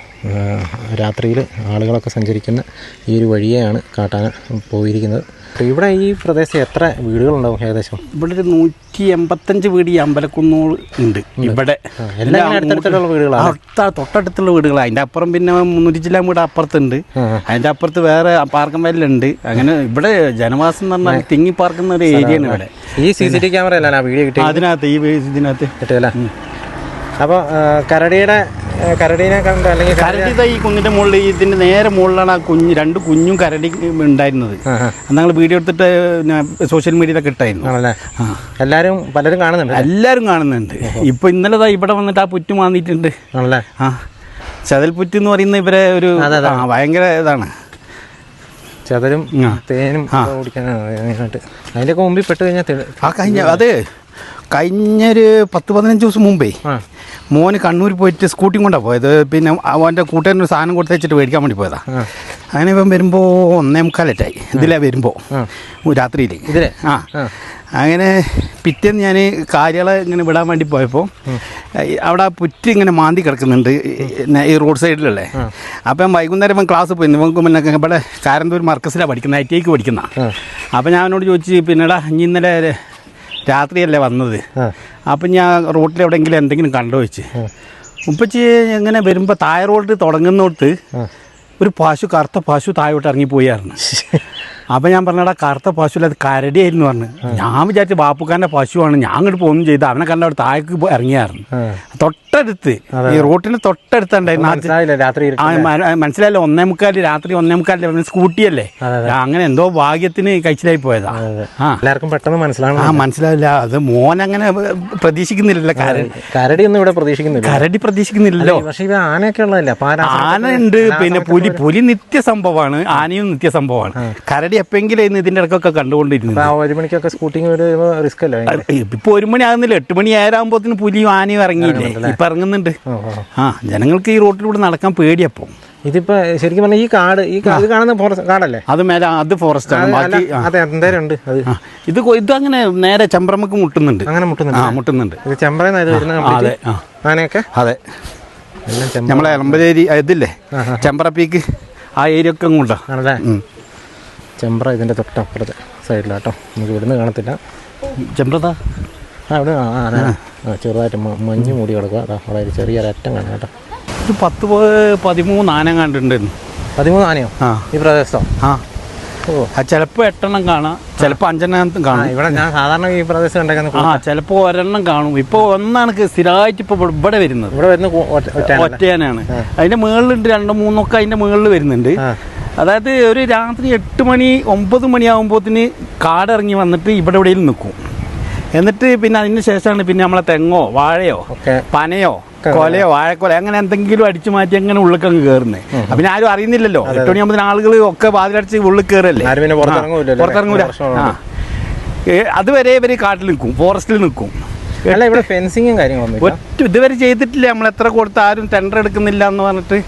രാത്രിയിൽ ആളുകളൊക്കെ സഞ്ചരിക്കുന്ന ഈ ഒരു വഴിയെയാണ് കാട്ടാന പോയിരിക്കുന്നത്. ഇവിടെ ഈ പ്രദേശം എത്ര വീടുകളുണ്ടാവും ഏകദേശം? ഇവിടെ ഒരു നൂറ്റി എൺപത്തഞ്ച് വീട് ഈ അമ്പലക്കുന്നൂർ ഉണ്ട്. ഇവിടെ എല്ലാം അടുത്തടുത്തുള്ള വീടുകളാണ്. തൊട്ടടുത്തുള്ള വീടുകളാണ് അതിന്റെ അപ്പുറം പിന്നെ മുന്നൂറ്റി ജില്ലാ വീട് അപ്പുറത്തുണ്ട്. അതിന്റെ അപ്പുറത്ത് വേറെ പാർക്കം വയലുണ്ട് അങ്ങനെ ഇവിടെ ജനവാസം എന്ന് പറഞ്ഞാൽ തിങ്ങി പാർക്കുന്ന ഒരു ഏരിയയാണ് ഇവിടെ. ഈ സി സി ടി വീഡിയോ കിട്ടിയത്? അതിനകത്ത് ഈ ഇതിനകത്ത്. കിട്ടിയല്ലേ അപ്പോൾ കരടിയുടെ കരടീനെ കണ്ട് അല്ലെങ്കിൽ കരടി- കരടി ഈ കുഞ്ഞിന്റെ മുകളിൽ ഇതിന്റെ നേരെ മുകളിലാണ് ആ കുഞ്ഞ് രണ്ട് കുഞ്ഞും കരടി ഉണ്ടായിരുന്നത്. ഞങ്ങൾ വീഡിയോ എടുത്തിട്ട് സോഷ്യൽ മീഡിയയിലൊക്കെ ഇട്ടായിരുന്നു. എല്ലാവരും പലരും കാണുന്നുണ്ട്. എല്ലാവരും കാണുന്നുണ്ട്. ഇപ്പൊ ഇന്നലെ ഇവിടെ വന്നിട്ട് ആ പുറ്റ് ആണല്ലേ? ആ. ചതൽപുറ്റ് എന്ന് പറയുന്ന ഇവരെ ഒരു ആ, ഭയങ്കര ഇതാണ്. ചതലും തേനും അതിന്റെ കുടിക്കാനാണ്. അതിന്റെയൊക്കെ മുമ്പിൽ പെട്ട് കഴിഞ്ഞാൽ അത്. കഴിഞ്ഞൊരു പത്ത് പതിനഞ്ച് ദിവസം മുമ്പേ മോന് കണ്ണൂർ പോയിട്ട് സ്കൂട്ടി കൊണ്ടാണ് പോയത്. പിന്നെ അവന്റെ കൂട്ടുകാരൻ ഒരു സാധനം കൊടുത്ത് വെച്ചിട്ട് മേടിക്കാൻ വേണ്ടി പോയതാ. അങ്ങനെ ഇപ്പം വരുമ്പോൾ ഒന്നേ മുക്കാലറ്റായി ഇതിലാ വരുമ്പോൾ രാത്രിയിൽ ഇതിലെ? ആ. അങ്ങനെ പിറ്റേന്ന് ഞാൻ കാര്യങ്ങളെ ഇങ്ങനെ വിടാൻ വേണ്ടി പോയപ്പോൾ അവിടെ പുറ്റ് ഇങ്ങനെ മാന്തി കിടക്കുന്നുണ്ട്. ഈ- റോഡ് സൈഡിലല്ലേ. അപ്പം വൈകുന്നേരം ഇപ്പം ക്ലാസ് പോയി. നിങ്ങൾക്ക് പിന്നെ ഇവിടെ കാരന്തൂർ മർക്കസിലാണ് പഠിക്കുന്നത് ഐ ടി ഐക്ക് പഠിക്കുന്ന. അപ്പം ഞാൻ അവനോട് ചോദിച്ചു പിന്നെടാ ഇനി ഇന്നലെ രാത്രിയല്ലേ വന്നത്. അപ്പം ഞാൻ റോട്ടിൽ എവിടെയെങ്കിലും എന്തെങ്കിലും കണ്ടു വെച്ച് ഉപ്പച്ചി എങ്ങനെ വരുമ്പോൾ താഴെ റോഡ് തുടങ്ങുന്നോട്ട് ഒരു പശു കറുത്ത പശു താഴോട്ട് ഇറങ്ങി പോയായിരുന്നു അപ്പം ഞാൻ പറഞ്ഞടാ കറുത്ത പശു അത് കരടിയായിരുന്നു പറഞ്ഞു. ഞാൻ വിചാരിച്ചു ബാപ്പുക്കാരന്റെ പശുവാണ്. ഞാൻ അങ്ങോട്ട് പോകുന്നു ചെയ്ത് അവനെ കണ്ട അവിടെ താഴേക്ക് ഇറങ്ങിയായിരുന്നു. തൊട്ടടുത്ത് ഈ റോട്ടിന് തൊട്ടടുത്തുണ്ടായിരുന്നു. മനസ്സിലായില്ല ഒന്നേ മുക്കാൽ രാത്രി ഒന്നേ മുക്കാൽ സ്കൂട്ടിയല്ലേ? അങ്ങനെ എന്തോ ഭാഗ്യത്തിന് കഴിച്ചിലായി പോയതാ. എല്ലാവർക്കും പെട്ടെന്ന് മനസ്സിലാണ് ആ മനസ്സിലാവില്ല അത് മോൻ അങ്ങനെ പ്രതീക്ഷിക്കുന്നില്ലല്ലോ കരടി. ഒന്നും ഇവിടെ പ്രതീക്ഷിക്കുന്നില്ല. കരടി പ്രതീക്ഷിക്കുന്നില്ലല്ലോ. പക്ഷേ ആനയൊക്കെ ഉള്ളതല്ല? ആന ഉണ്ട്. പിന്നെ പുലി പുലി നിത്യ സംഭവമാണ് ആനയും നിത്യ സംഭവമാണ് കരടി എപ്പെങ്കിലും ഇന്ന് ഇതിന്റെ ഇടക്കൊക്കെ കണ്ടുകൊണ്ടിരുന്നത്. ആ ഒരു മണിക്കൊക്കെ സ്കൂട്ടിങ് റിസ്ക് അല്ല? ഇപ്പൊ ഒരു മണി ആകുന്നില്ല എട്ട് മണി ആയിരാകുമ്പോത്തിന് പുലിയും ആനയും ഇറങ്ങിയില്ലേ? ഇപ്പൊ ഇറങ്ങുന്നുണ്ട്. ആ ജനങ്ങൾക്ക് ഈ റോട്ടിലൂടെ നടക്കാൻ പേടിയപ്പോ. ഇതിപ്പോ ശരിക്കും പറഞ്ഞാൽ ഈ കാട് ഈ കാട് കാണുന്ന ഫോറസ്റ്റ് കാടല്ലേ? അത് മേലെ അത് ഫോറസ്റ്റ് ആണ്. ബാക്കി അതെ എന്തേലും ഉണ്ട് അത് ഇത് ഇത് അങ്ങനെ നേരെ ചെമ്പ്രമക്ക് മുട്ടുന്നുണ്ട്. അങ്ങനെ മുട്ടുന്നുണ്ട് ആ മുട്ടുന്നുണ്ട്. ഇത് ചെമ്പറന്ന് ഇത് വരുന്ന അതെ ആനയൊക്കെ? അതെ. നമ്മളെ എളമ്പലേരി ഇതില്ലേ? ചെമ്പ്ര പീക്ക് ആ ഏരിയ ഒക്കെ ആണല്ലേ? ചെമ്പ്ര ഇതിന്റെ തൊട്ടപ്പുറത്ത് സൈഡിലാട്ടോ. നമുക്ക് ഇവിടുന്ന് കാണത്തില്ല. ചെമ്പ്രതാ? ആ ഇവിടെ ആ, ആ, ചെറുതായിട്ട് മഞ്ഞ് മൂടി കിടക്കുക. അതാ അവിടെ ഒരു ചെറിയൊരു അറ്റം കാണാം കേട്ടോ. ഒരു പത്ത് പതിമൂന്ന് ആന കണ്ടിട്ടുണ്ടായിരുന്നു. പതിമൂന്ന് ആനയോ? ആ. ഈ പ്രദേശത്തോ? ആ. ചിലപ്പോൾ എട്ടെണ്ണം കാണാം. ചിലപ്പോൾ അഞ്ചെണ്ണം കാണാം. ഇവിടെ ഞാൻ സാധാരണ ഈ പ്രദേശം ഉണ്ടാക്കുന്ന ആ ചിലപ്പോൾ ഒരെണ്ണം കാണും. ഇപ്പോൾ ഒന്നാണ് സ്ഥിരമായിട്ട് ഇപ്പോൾ ഇവിടെ വരുന്നത്. ഇവിടെ വരുന്ന? ഒറ്റയാനാണ് അതിന്റെ മുകളിലുണ്ട് രണ്ടോ മൂന്നൊക്കെ അതിന്റെ മുകളിൽ വരുന്നുണ്ട്. അതായത് ഒരു രാത്രി എട്ട് മണി ഒമ്പത് മണിയാകുമ്പോത്തിന് കാടിറങ്ങി വന്നിട്ട് ഇവിടെ എവിടെയും നിൽക്കും എന്നിട്ട് പിന്നെ അതിന് ശേഷമാണ് പിന്നെ നമ്മളെ തെങ്ങോ വാഴയോ പനയോ കൊലയോ വാഴക്കൊല അങ്ങനെ എന്തെങ്കിലും അടിച്ചു മാറ്റി അങ്ങനെ ഉള്ളിൽ അങ്ങ് കയറുന്നത് പിന്നെ ആരും അറിയുന്നില്ലല്ലോ. എട്ട് മണിയാകുമ്പോൾ ആളുകൾ ഒക്കെ വാതിലടിച്ച് ഉള്ളിൽ കയറല്ലേ പുറത്തിറങ്ങൂല അതുവരെ ഇവർ കാട്ടിൽ നിൽക്കും ഫോറസ്റ്റിൽ നിൽക്കും. അല്ല ഇവിടെ ഫെൻസിങ്ങും കാര്യങ്ങളൊന്നും ഒറ്റ ഇതുവരെ ചെയ്തിട്ടില്ല. നമ്മൾ എത്ര കൊടുത്ത് ആരും ടെൻഡർ എടുക്കുന്നില്ല എന്ന് പറഞ്ഞിട്ട്.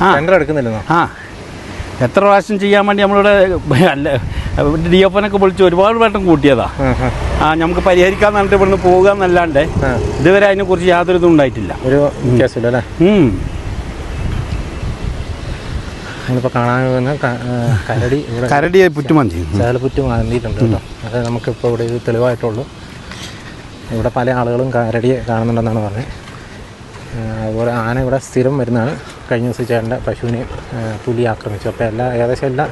ആ. ടെൻഡർ എടുക്കുന്നില്ല ആ. എത്ര പ്രാവശ്യം ചെയ്യാൻ വേണ്ടി നമ്മളിവിടെ അല്ല ഡി എഫ് എനൊക്കെ വിളിച്ച് ഒരുപാട് വട്ടം കൂട്ടിയതാ. ആ, നമുക്ക് പരിഹരിക്കാൻ പറഞ്ഞിട്ട് ഇവിടുന്ന് പോകുക എന്നല്ലാണ്ട് ഇതുവരെ ഇതുവരെ അതിനെക്കുറിച്ച് യാതൊരു ഇതും ഉണ്ടായിട്ടില്ല. ഒരു കരടി കരടി പുറ്റുമാന്തി. ചേലപ്പുറ്റ് മാന്തിയിട്ടുണ്ട് കേട്ടോ. അത് നമുക്കിപ്പോൾ ഇവിടെ ഇത് തെളിവായിട്ടുള്ളൂ. ഇവിടെ പല ആളുകളും കരടിയെ കാണുന്നുണ്ടെന്നാണ് പറഞ്ഞത്. അതുപോലെ ആന ഇവിടെ സ്ഥിരം വരുന്നതാണ്. കഴിഞ്ഞ ദിവസം ചേട്ടന്റെ പശുവിനെ പുലി ആക്രമിച്ചു. അപ്പോൾ എല്ലാ ഏകദേശം എല്ലാ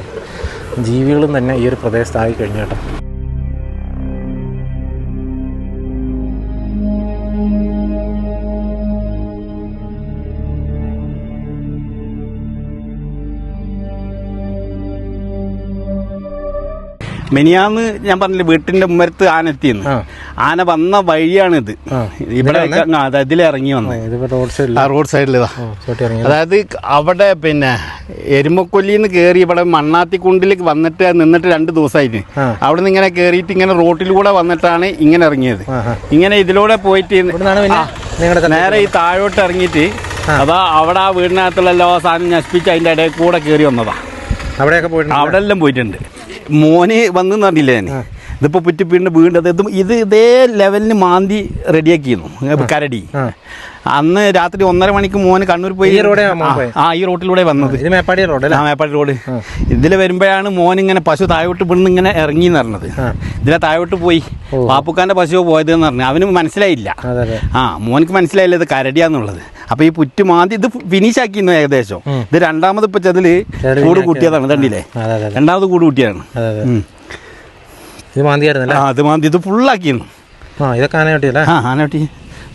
ജീവികളും തന്നെ ഈ ഒരു പ്രദേശത്തായി കഴിഞ്ഞു കേട്ടോ. മെനിയാന്ന് ഞാൻ പറഞ്ഞില്ല വീട്ടിന്റെ ഉമ്മരത്ത് ആന എത്തിയെന്ന്. ആന വന്ന വഴിയാണിത്. ഇത് ഇവിടെ ഇതിൽ ഇറങ്ങി വന്നത്. റോഡ് സൈഡിൽ ആ റോഡ് സൈഡിലിതാ അതായത് അവിടെ പിന്നെ എരുമക്കൊല്ലിന്ന് കേറി ഇവിടെ മണ്ണാത്തിക്കുണ്ടിലേക്ക് വന്നിട്ട് നിന്നിട്ട് രണ്ട് ദിവസമായിട്ട് അവിടെ നിന്ന് ഇങ്ങനെ കയറിയിട്ട് ഇങ്ങനെ റോട്ടിലൂടെ വന്നിട്ടാണ് ഇങ്ങനെ ഇറങ്ങിയത്. ഇങ്ങനെ ഇതിലൂടെ പോയിട്ട് നേരെ ഈ താഴോട്ട് ഇറങ്ങിയിട്ട് അതാ അവിടെ ആ വീടിനകത്തുള്ള എല്ലാ സാധനം നശിപ്പിച്ച് അതിന്റെ ഇടയിൽ കൂടെ കേറി വന്നതാ. അവിടെയൊക്കെ പോയിട്ടുണ്ട്. അവിടെ എല്ലാം പോയിട്ടുണ്ട്. മോന് വന്നു പറഞ്ഞില്ലേ ഞാൻ? ഇതിപ്പോ പുറ്റി വീണ്ടും വീണ്ടും ഇത് ഇത് ലെവലിന് മാന്തി റെഡിയാക്കിയിരുന്നു കരടി. അന്ന് രാത്രി ഒന്നര മണിക്ക് മോന് കണ്ണൂർ പോയി ആ, ഈ റോട്ടിലൂടെ വന്നത്. മേപ്പാടി റോഡ് ആ മേപ്പാടി റോഡ്. ഇതിൽ വരുമ്പോഴാണ് മോൻ ഇങ്ങനെ പശു താഴോട്ട് ഇവിടുന്ന് ഇങ്ങനെ ഇറങ്ങി എന്ന് പറഞ്ഞത് ഇതിലെ താഴോട്ട് പോയി. പാപ്പുക്കാന്റെ പശു പോയത് എന്ന് പറഞ്ഞു. അവന് മനസ്സിലായില്ല. ആ മോനിക്ക് മനസ്സിലായില്ല ഇത് കരടിയാന്നുള്ളത്. അപ്പൊ ഈ പുറ്റ് മാന്തി ഇത് ഫിനിഷ് ആക്കിയിരുന്നു ഏകദേശം. ഇത് രണ്ടാമത് ഇപ്പൊ ചതിൽ കൂട് കൂട്ടിയതാണ് അതെ രണ്ടാമത് കൂട് കൂട്ടിയാണ് ഇത് മാന്തിയായിരുന്നല്ലേ? ആ അത് മാന്തി. ഇത് ഫുള്ളാക്കിയിരുന്നു ആ ഇതൊക്കെ ആനയോട്ടിയല്ലേ? ആ ആനോട്ടി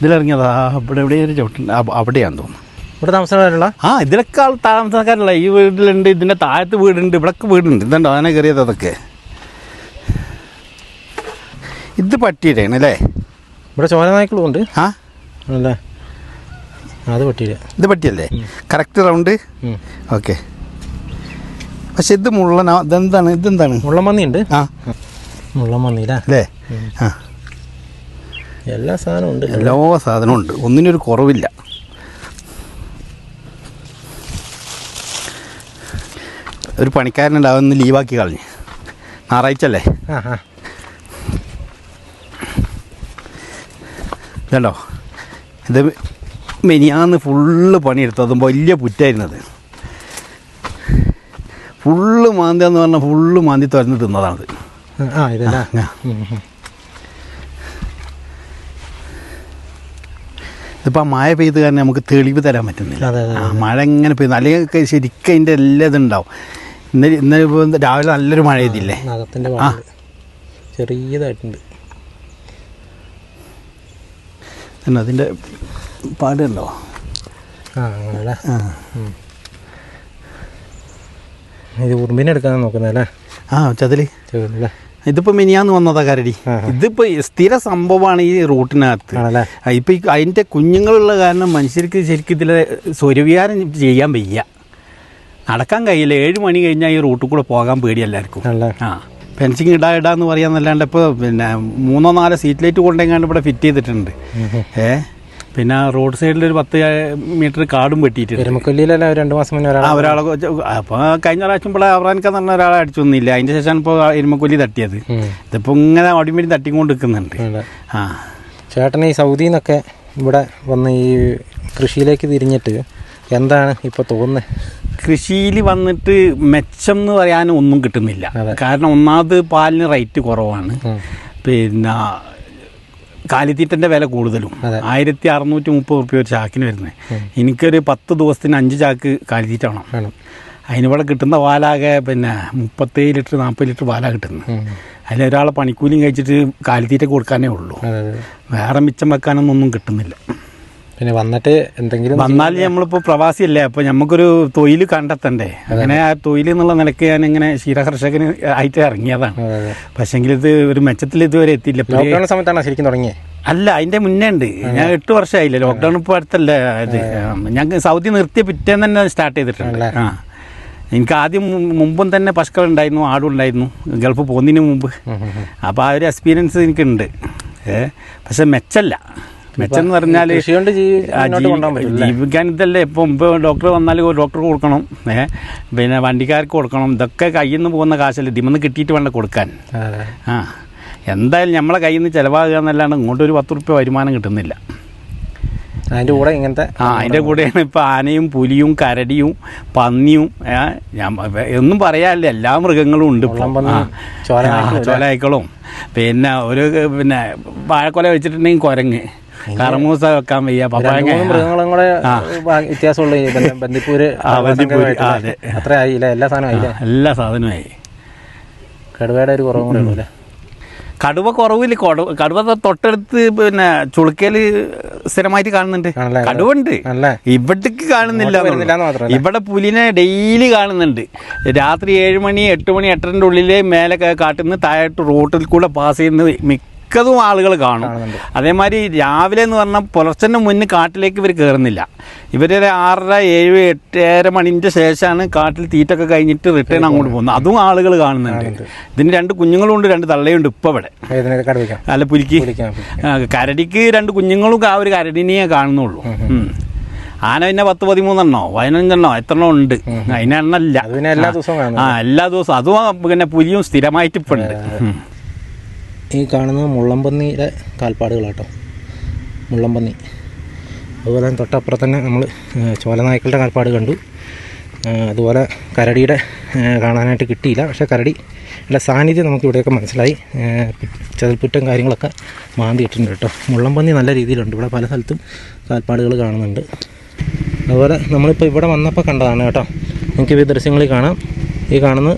ഇതിലിറങ്ങിയതാ ഇവിടെ എവിടെ ഒരു ചവിട്ടുണ്ട് അ- അവിടെയാന്ന് തോന്നുന്നു. ഇവിടെ താമസക്കാരുള്ള? ആ ഇതിലൊക്കെ ആൾ താമസക്കാരുള്ള ഈ വീട്ടിലുണ്ട് ഇതിന്റെ താഴത്ത് വീടുണ്ട് ഇവിടൊക്കെ വീടുണ്ട്. ഇതുണ്ടോ? അതിനെ കയറിയത് അതൊക്കെ. ഇത് പട്ടിയുടെയാണ് അല്ലേ? ഇവിടെ ചോര നായ്ക്കളും ഉണ്ട്. ആ? അല്ലേ? അത് പട്ടിയുടെ. ഇത് പട്ടിയല്ലേ? Correct round. ഓക്കെ. പക്ഷെ ഇത് മുള്ളനാ ഇതെന്താണ്? ഇതെന്താണ്? മുള്ളമന്നി ഉണ്ട്. ആ. മുള്ളമ്പന്നി അല്ലേ? അല്ലേ? ആ. എല്ലാ സാധനവും ഉണ്ട് എല്ലാ സാധനവും ഉണ്ട്. ഒന്നിനൊരു കുറവില്ല. ഒരു പണിക്കാരൻ അവന്ന് ലീവാക്കി കളഞ്ഞു. ഞായറാഴ്ച അല്ലേ? ഇതുണ്ടോ? ഇത് മെനിയാന്ന് ഫുള്ള് പണിയെടുത്തു. അതും വലിയ പുറ്റായിരുന്നത് ഫുള്ള് മാന്തി എന്ന് പറഞ്ഞാൽ ഫുള്ള് മാന്തി തുറന്ന് തിന്നതാണത് ആ ഇതല്ലേ? ആ. ഉം, ഉം. മഴ പെയ്ത് കാരണം നമുക്ക് തെളിവ് തരാൻ പറ്റുന്നില്ല. ആ, മഴ എങ്ങനെ പെയ്യുന്നു അല്ലെങ്കിൽ ശരിക്കും അതിന്റെ എല്ലാ ഇതുണ്ടാവും ഇന്നലെ ഇന്നലെ ഇപ്പോൾ രാവിലെ നല്ലൊരു മഴ ചെയ്തില്ലേ ആ ചെറിയതായിട്ടുണ്ട്. പിന്നെ അതിന്റെ പാടുണ്ടോ? ആ ആ. ഇത് ഉറുമ്പിനെടുക്കാൻ നോക്കുന്നല്ലേ ആ ചതിൽ. ചെറുതല്ലേ ഇതിപ്പോൾ മിനിയാന്ന് വന്നതാ കരടി. ഇതിപ്പോ സ്ഥിര സംഭവമാണ് ഈ റൂട്ടിനകത്ത്. ഇപ്പൊ അതിന്റെ കുഞ്ഞുങ്ങളുള്ള കാരണം മനുഷ്യർക്ക് ശരിക്കും ഇതിലെ സ്വരവിഹാരം ചെയ്യാൻ വയ്യ. നടക്കാൻ കഴിയില്ല. ഏഴ് മണി കഴിഞ്ഞാൽ ഈ റൂട്ടിൽ കൂടെ പോകാൻ പേടി എല്ലാവർക്കും. ആ ഫെൻസിങ് ഇടാ ഇടാന്ന് പറയാന്നല്ലാണ്ട് ഇപ്പോൾ പിന്നെ മൂന്നോ നാലോ സീറ്റ് ലൈറ്റ് കൊണ്ടെങ്ങാണ്ട് ഇവിടെ ഫിറ്റ് ചെയ്തിട്ടുണ്ട്. ഏ? പിന്നെ റോഡ് സൈഡിൽ ഒരു പത്ത് മീറ്റർ കാടും വെട്ടിയിട്ടുണ്ട്. എരുമക്കൊല്ലിയിലല്ലേ രണ്ട് മാസം മുന്നേ ആ ഒരാൾ ഒരാളെ അപ്പോൾ കഴിഞ്ഞ പ്രാവശ്യം ഇപ്പോൾ അവറാൻക്ക് എന്ന് പറഞ്ഞ ഒരാളെ അടിച്ചൊന്നുമില്ല അതിന്റെ ശേഷമാണ് ഇപ്പോൾ എരുമക്കൊല്ലി തട്ടിയത്. ഇതിപ്പോൾ ഇങ്ങനെ അടിമേരി തട്ടിക്കൊണ്ട് നിൽക്കുന്നുണ്ട് ആ. ചേട്ടൻ ഈ സൗദിയിൽ നിന്നൊക്കെ ഇവിടെ വന്ന് ഈ കൃഷിയിലേക്ക് തിരിഞ്ഞിട്ട് എന്താണ് ഇപ്പോൾ തോന്നുന്നത് കൃഷിയിൽ വന്നിട്ട് മെച്ചം എന്ന് പറയാൻ ഒന്നും കിട്ടുന്നില്ല. കാരണം ഒന്നാമത് പാലിന് റേറ്റ് കുറവാണ്. പിന്നെ കാലിത്തീറ്റന്റെ വില കൂടുതലും. ആയിരത്തി അറുന്നൂറ്റി മുപ്പത് റുപ്യ ഒരു ചാക്കിന് വരുന്നത് എനിക്കൊരു പത്ത് ദിവസത്തിന് അഞ്ച് ചാക്ക് കാലിത്തീറ്റ വേണം. അതിനിവിടെ കിട്ടുന്ന പാലാകെ പിന്നെ മുപ്പത്തേഴ് ലിറ്റർ നാൽപ്പത് ലിറ്റർ പാലാ കിട്ടുന്നത്. അതിലൊരാളെ പണിക്കൂലിയും കഴിച്ചിട്ട് കാലിത്തീറ്റ കൊടുക്കാനേ ഉള്ളൂ. വേറെ മിച്ചം വെക്കാനൊന്നും ഒന്നും കിട്ടുന്നില്ല. പിന്നെ വന്നിട്ട് എന്തെങ്കിലും വന്നാൽ നമ്മളിപ്പോൾ പ്രവാസിയല്ലേ അപ്പോൾ നമുക്കൊരു തൊഴിൽ കണ്ടെത്തണ്ടേ. അങ്ങനെ ആ തൊഴിൽ എന്നുള്ള നിലയ്ക്ക് ഞാൻ ഇങ്ങനെ ക്ഷീരകർഷകന് ആയിട്ട് ഇറങ്ങിയതാണ്. അതെ അതെ. പക്ഷെങ്കിൽ ഇത് ഒരു മെച്ചത്തിൽ ഇതുവരെ എത്തിയില്ല. ലോക്ക്ഡൗൺ സമയത്താണ് ശരിക്കും തുടങ്ങിയത് അല്ല അതിന്റെ മുന്നേ ഉണ്ട്. ഞാൻ എട്ട് വർഷമായില്ലേ ലോക്ക്ഡൌൺ ഇപ്പോൾ അടുത്തല്ലേ ഇത്. ഞങ്ങൾക്ക് സൗദി നിർത്തിയ പിറ്റേന്ന് തന്നെ സ്റ്റാർട്ട് ചെയ്തിട്ടുണ്ട്. ആ. എനിക്ക് ആദ്യം മുമ്പും തന്നെ പശുക്കൾ ഉണ്ടായിരുന്നു ആടും ഉണ്ടായിരുന്നു. ഗൾഫ് പോകുന്നതിന് മുമ്പ്. അപ്പോൾ ആ ഒരു എക്സ്പീരിയൻസ് എനിക്കുണ്ട്. പക്ഷെ മെച്ചല്ല. മെച്ചം എന്ന് പറഞ്ഞാൽ ജീവിക്കാൻ ഇതല്ലേ ഇപ്പം ഇപ്പോൾ ഡോക്ടർ വന്നാൽ ഡോക്ടർ കൊടുക്കണം ഏഹ് പിന്നെ വണ്ടിക്കാർക്ക് കൊടുക്കണം ഇതൊക്കെ കയ്യിൽ നിന്ന് പോകുന്ന കാശല്ലേ ഇതിമെന്ന് കിട്ടിയിട്ട് വേണ്ട കൊടുക്കാൻ. ആ എന്തായാലും നമ്മളെ കയ്യിൽ നിന്ന് ചിലവാകുക എന്നല്ലാണ്ട് ഇങ്ങോട്ട് ഒരു പത്ത് റുപ്യ വരുമാനം കിട്ടുന്നില്ല. അതിന്റെ കൂടെ ഇങ്ങനത്തെ ആ അതിന്റെ കൂടെയാണ് ഇപ്പോൾ ആനയും പുലിയും കരടിയും പന്നിയും ഞാൻ ഒന്നും പറയാനില്ല എല്ലാ മൃഗങ്ങളും ഉണ്ട് ചോല പിന്നെ ഒരു പിന്നെ വാഴക്കൊല വെച്ചിട്ടുണ്ടെങ്കിൽ കുരങ്ങ്. കറമൂസ വെക്കാൻ വയ്യ. മൂന്ന് മൃഗങ്ങളും കൂടെ വ്യത്യാസമുള്ള. ബന്ദിപ്പൂര് അത്ര ആയില്ല എല്ലാ സാധനവും ആയില്ലേ? എല്ലാ സാധനമായി കടുവയുടെ ഒരു കുറവും കൂടെ ഉള്ളൂ കടുവ കുറവില്ല. കടുവ തൊട്ടടുത്ത് പിന്നെ ചുളുക്കൽ സ്ഥിരമായിട്ട് കാണുന്നുണ്ട്? കടുവ ഉണ്ട് ഇവിടേക്ക് കാണുന്നില്ല. ഇവിടെ പുലിനെ ഡെയിലി കാണുന്നുണ്ട്. രാത്രി ഏഴ് മണി എട്ട് മണി എട്ടരന്റെ ഉള്ളിൽ മേലെ കാട്ടുന്ന താഴോട്ട് റോട്ടിൽ കൂടെ പാസ് ചെയ്യുന്ന മിക്കതും ആളുകൾ കാണും. അതേമാതിരി രാവിലെ എന്ന് പറഞ്ഞാൽ പുലർച്ചന്റെ മുന്നേ കാട്ടിലേക്ക് ഇവർ കയറുന്നില്ല ഇവരൊരു ആറര ഏഴ് എട്ടര മണിന്റെ ശേഷമാണ് കാട്ടിൽ തീറ്റൊക്കെ കഴിഞ്ഞിട്ട് റിട്ടേൺ അങ്ങോട്ട് പോകുന്നത്. അതും ആളുകൾ കാണുന്നുണ്ട്. ഇതിന് രണ്ട് കുഞ്ഞുങ്ങളും ഉണ്ട് രണ്ട് തള്ളയുണ്ട് ഇപ്പം ഇവിടെ. അല്ല പുലിക്ക്. കരടിക്ക് രണ്ട് കുഞ്ഞുങ്ങളും ആ ഒരു കരടിനെയേ കാണുന്നുള്ളൂ. ആന പിന്നെ പത്ത് പതിമൂന്നെണ്ണോ പതിനഞ്ചെണ്ണോ എത്രണ്ണോ ഉണ്ട്. അതിനെണ്ണല്ല. ആ എല്ലാ ദിവസവും. അതും പിന്നെ പുലിയും സ്ഥിരമായിട്ട് ഇപ്പം ഉണ്ട്. ഈ കാണുന്നത് മുള്ളംപന്നിയുടെ കാൽപ്പാടുകളാട്ടോ. മുള്ളംപന്നി. അതുപോലെ തന്നെ തൊട്ടപ്പുറത്ത് തന്നെ നമ്മൾ ചോലനായ്ക്കളുടെ കാൽപ്പാട് കണ്ടു. അതുപോലെ കരടിയുടെ കാണാനായിട്ട് കിട്ടിയില്ല. പക്ഷേ കരടിയുടെ സാന്നിധ്യം നമുക്ക് ഇവിടെയൊക്കെ മനസ്സിലായി. ചതിൽപ്പുറ്റം കാര്യങ്ങളൊക്കെ മാന്തിയിട്ടുണ്ട് കേട്ടോ. മുള്ളംപന്നി നല്ല രീതിയിലുണ്ട്. ഇവിടെ പല സ്ഥലത്തും കാൽപ്പാടുകൾ കാണുന്നുണ്ട്. അതുപോലെ നമ്മളിപ്പോൾ ഇവിടെ വന്നപ്പോൾ കണ്ടതാണ് കേട്ടോ. നിങ്ങൾക്ക് ഈ ദൃശ്യങ്ങളിൽ കാണാം. ഈ കാണുന്ന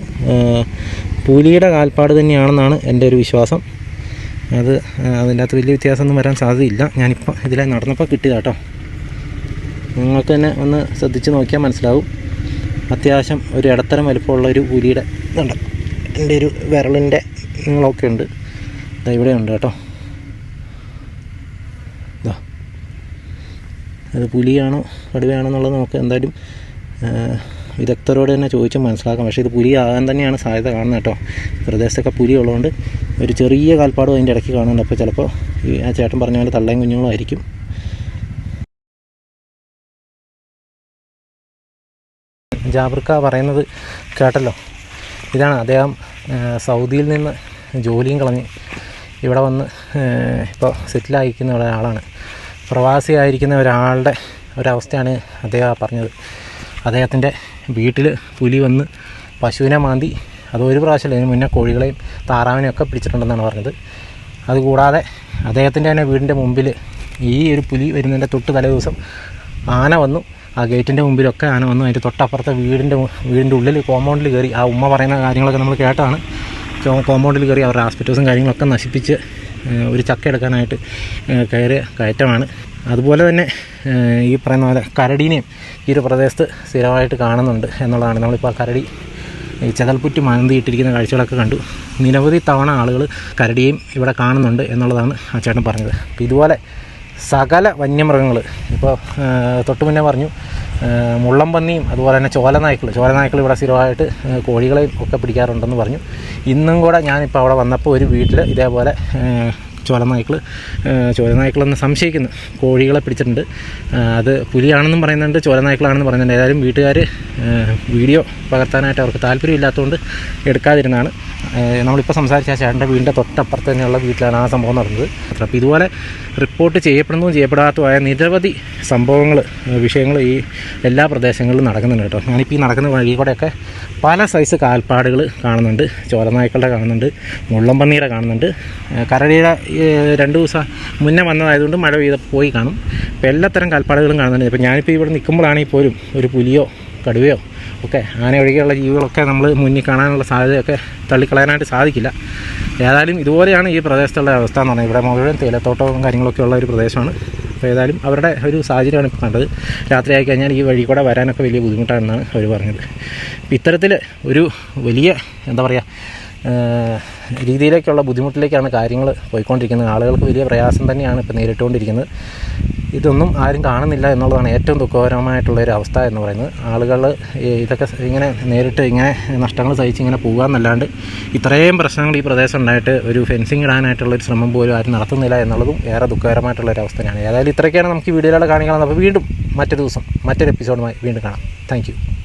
പുലിയുടെ കാൽപ്പാട് തന്നെയാണെന്നാണ് എന്റെ ഒരു വിശ്വാസം. അത് അതിന്റെ അകത്ത് വലിയ വ്യത്യാസമൊന്നും വരാൻ സാധ്യതയില്ല. ഞാനിപ്പോൾ ഇതിലെ നടന്നപ്പോൾ കിട്ടിയതാ കേട്ടോ നിങ്ങൾക്ക് തന്നെ ഒന്ന് ശ്രദ്ധിച്ച് നോക്കിയാൽ മനസ്സിലാവും. അത്യാവശ്യം ഒരു ഇടത്തരം വലുപ്പമുള്ള ഒരു പുലിയുടെ ഇതുണ്ട് എന്റെ ഒരു വിരളിന്റെ നിങ്ങളൊക്കെ ഉണ്ട്. ഇവിടെ ഉണ്ട് കേട്ടോ. ഇതാ അത് പുലിയാണോ കടുവയാണോ എന്നുള്ളത് നമുക്ക് എന്തായാലും വിദഗ്ധരോട് തന്നെ ചോദിച്ചാൽ മനസ്സിലാക്കാം. പക്ഷേ ഇത് പുലി ആകാൻ തന്നെയാണ് സാധ്യത കാണുന്നത് കേട്ടോ. പ്രദേശത്തൊക്കെ പുലി ഉള്ളതുകൊണ്ട് ഒരു ചെറിയ കാൽപ്പാടും അതിന്റെ ഇടയ്ക്ക് കാണുന്നുണ്ട്. അപ്പോൾ ചിലപ്പോൾ ഈ ആ ചേട്ടൻ പറഞ്ഞ പോലെ തള്ളയും കുഞ്ഞുങ്ങളും ആയിരിക്കും. ജാബർക്ക പറയുന്നത് കേട്ടല്ലോ. ഇതാണ് അദ്ദേഹം സൗദിയിൽ നിന്ന് ജോലിയും കളഞ്ഞ് ഇവിടെ വന്ന് ഇപ്പോൾ സെറ്റിലായിരിക്കുന്ന ഒരാളാണ്. പ്രവാസിയായിരിക്കുന്ന ഒരാളുടെ ഒരവസ്ഥയാണ് അദ്ദേഹം പറഞ്ഞത്. അദ്ദേഹത്തിന്റെ വീട്ടിൽ പുലി വന്ന് പശുവിനെ മാന്തി അത് ഒരു പ്രാവശ്യമല്ല ഇതിന് മുന്നേ കോഴികളെയും താറാവിനെയും ഒക്കെ പിടിച്ചിട്ടുണ്ടെന്നാണ് പറഞ്ഞത്. അതുകൂടാതെ അദ്ദേഹത്തിന്റെ തന്നെ വീടിന്റെ മുമ്പിൽ ഈ ഒരു പുലി വരുന്നതിന്റെ തൊട്ട് തലേ ദിവസം ആന വന്നു. ആ ഗേറ്റിന്റെ മുമ്പിലൊക്കെ ആന വന്നു. അതിന്റെ തൊട്ടപ്പുറത്തെ വീടിന്റെ വീടിന്റെ ഉള്ളിൽ കോമ്പൗണ്ടിൽ കയറി ആ ഉമ്മ പറയുന്ന കാര്യങ്ങളൊക്കെ നമ്മൾ കേട്ടാണ്. കോമ്പൗണ്ടിൽ കയറി അവരുടെ ഹോസ്പിറ്റൽസും കാര്യങ്ങളൊക്കെ നശിപ്പിച്ച് ഒരു ചക്ക എടുക്കാനായിട്ട് കയറിയ കയറ്റമാണ്. അതുപോലെ തന്നെ ഈ പറയുന്ന പോലെ കരടീനെയും ഈ ഒരു പ്രദേശത്ത് സ്ഥിരമായിട്ട് കാണുന്നുണ്ട് എന്നുള്ളതാണ്. നമ്മളിപ്പോൾ ആ കരടി ഈ ചതൽപ്പുറ്റ് മാന്തിയിട്ടിരിക്കുന്ന കാഴ്ചകളൊക്കെ കണ്ടു. നിരവധി തവണ ആളുകൾ കരടിയും ഇവിടെ കാണുന്നുണ്ട് എന്നുള്ളതാണ് ആ ചേട്ടൻ പറഞ്ഞത്. അപ്പോൾ ഇതുപോലെ സകല വന്യമൃഗങ്ങൾ ഇപ്പോൾ തൊട്ട് മുന്നേ പറഞ്ഞു മുള്ളം മുള്ളംപന്നിയും അതുപോലെ തന്നെ ചോലനായ്ക്കൾ ചോലനായ്ക്കൾ ഇവിടെ സ്ഥിരമായിട്ട് കോഴികളെയും ഒക്കെ പിടിക്കാറുണ്ടെന്ന് പറഞ്ഞു. ഇന്നും കൂടെ ഞാനിപ്പോൾ അവിടെ വന്നപ്പോൾ ഒരു വീട്ടിൽ ഇതേപോലെ ചോലനായ്ക്കൾ ചോലനായ്ക്കളെന്ന് സംശയിക്കുന്നു. കോഴികളെ പിടിച്ചിട്ടുണ്ട്. അത് പുലിയാണെന്നും പറയുന്നുണ്ട് ചോലനായ്ക്കളാണെന്ന് പറയുന്നുണ്ട്. ഏതായാലും വീട്ടുകാർ വീഡിയോ പകർത്താനായിട്ട് അവർക്ക് താല്പര്യമില്ലാത്തതുകൊണ്ട് എടുക്കാതിരുന്നാണ്. നമ്മളിപ്പോൾ സംസാരിച്ച ചേട്ടന്റെ വീടിന്റെ തൊട്ടപ്പുറത്ത് തന്നെയുള്ള വീട്ടിലാണ് ആ സംഭവം നടന്നത്. അപ്പോൾ ഇതുപോലെ റിപ്പോർട്ട് ചെയ്യപ്പെടുന്നതും ചെയ്യപ്പെടാത്തതുമായ നിരവധി സംഭവങ്ങൾ വിഷയങ്ങൾ ഈ എല്ലാ പ്രദേശങ്ങളിലും നടക്കുന്നുണ്ട് കേട്ടോ. ഞാനിപ്പോൾ ഈ നടക്കുന്ന വഴി കൂടെയൊക്കെ പല സൈസ് കാൽപ്പാടുകൾ കാണുന്നുണ്ട്. ചോരനായ്ക്കളുടെ കാണുന്നുണ്ട്. മുള്ളംപന്നിയുടെ കാണുന്നുണ്ട്. കരടിയുടെ രണ്ട് ദിവസം മുന്നേ വന്നതായതുകൊണ്ട് മഴ പെയ്ത പോയി കാണും. അപ്പോൾ എല്ലാത്തരം കാൽപ്പാടുകളും കാണുന്നുണ്ട്. ഇപ്പോൾ ഞാനിപ്പോൾ ഇവിടെ നിൽക്കുമ്പോഴാണെങ്കിൽ പോലും ഒരു പുലിയോ കടുവയോ ഒക്കെ ആന ഒഴികെയുള്ള ജീവികളൊക്കെ നമ്മൾ മുന്നിൽ കാണാനുള്ള സാധ്യതയൊക്കെ തള്ളിക്കളയാനായിട്ട് സാധിക്കില്ല. ഏതായാലും ഇതുപോലെയാണ് ഈ പ്രദേശത്തുള്ള അവസ്ഥ എന്ന് പറഞ്ഞാൽ ഇവിടെ മുഴുവൻ തേയിലത്തോട്ടവും കാര്യങ്ങളൊക്കെ ഉള്ള ഒരു പ്രദേശമാണ്. അപ്പോൾ ഏതായാലും അവരുടെ ഒരു സാഹചര്യമാണ് ഇപ്പോൾ കണ്ടത്. രാത്രിയായി കഴിഞ്ഞാൽ ഈ വഴി കൂടെ വരാനൊക്കെ വലിയ ബുദ്ധിമുട്ടാണെന്നാണ് അവർ പറഞ്ഞത്. ഇത്തരത്തിൽ ഒരു വലിയ എന്താ പറയുക രീതിയിലേക്കുള്ള ബുദ്ധിമുട്ടിലേക്കാണ് കാര്യങ്ങൾ പോയിക്കൊണ്ടിരിക്കുന്നത്. ആളുകൾക്ക് വലിയ പ്രയാസം തന്നെയാണ് ഇപ്പോൾ നേരിട്ടുകൊണ്ടിരിക്കുന്നത്. ഇതൊന്നും ആരും കാണുന്നില്ല എന്നുള്ളതാണ് ഏറ്റവും ദുഃഖകരമായിട്ടുള്ള ഒരു അവസ്ഥ എന്ന് പറയുന്നത്. ആളുകൾ ഇതൊക്കെ ഇങ്ങനെ നേരിട്ട് ഇങ്ങനെ നഷ്ടങ്ങൾ സഹിച്ച് ഇങ്ങനെ പോകാമെന്നല്ലാണ്ട് ഇത്രയും പ്രശ്നങ്ങൾ ഈ പ്രദേശം ഉണ്ടായിട്ട് ഒരു ഫെൻസിങ് ഇടാനായിട്ടുള്ള ഒരു ശ്രമം പോലും ആരും നടത്തുന്നില്ല എന്നുള്ളതും ഏറെ ദുഃഖകരമായിട്ടുള്ള ഒരു തന്നെയാണ് ഏതായാലും ഇത്രയൊക്കെയാണ് നമുക്ക് വീഡിയോയിലൂടെ കാണിക്കുന്നത് അപ്പോൾ വീണ്ടും മറ്റൊരു ദിവസം മറ്റൊരു എപ്പിസോഡുമായി വീണ്ടും കാണാം. താങ്ക്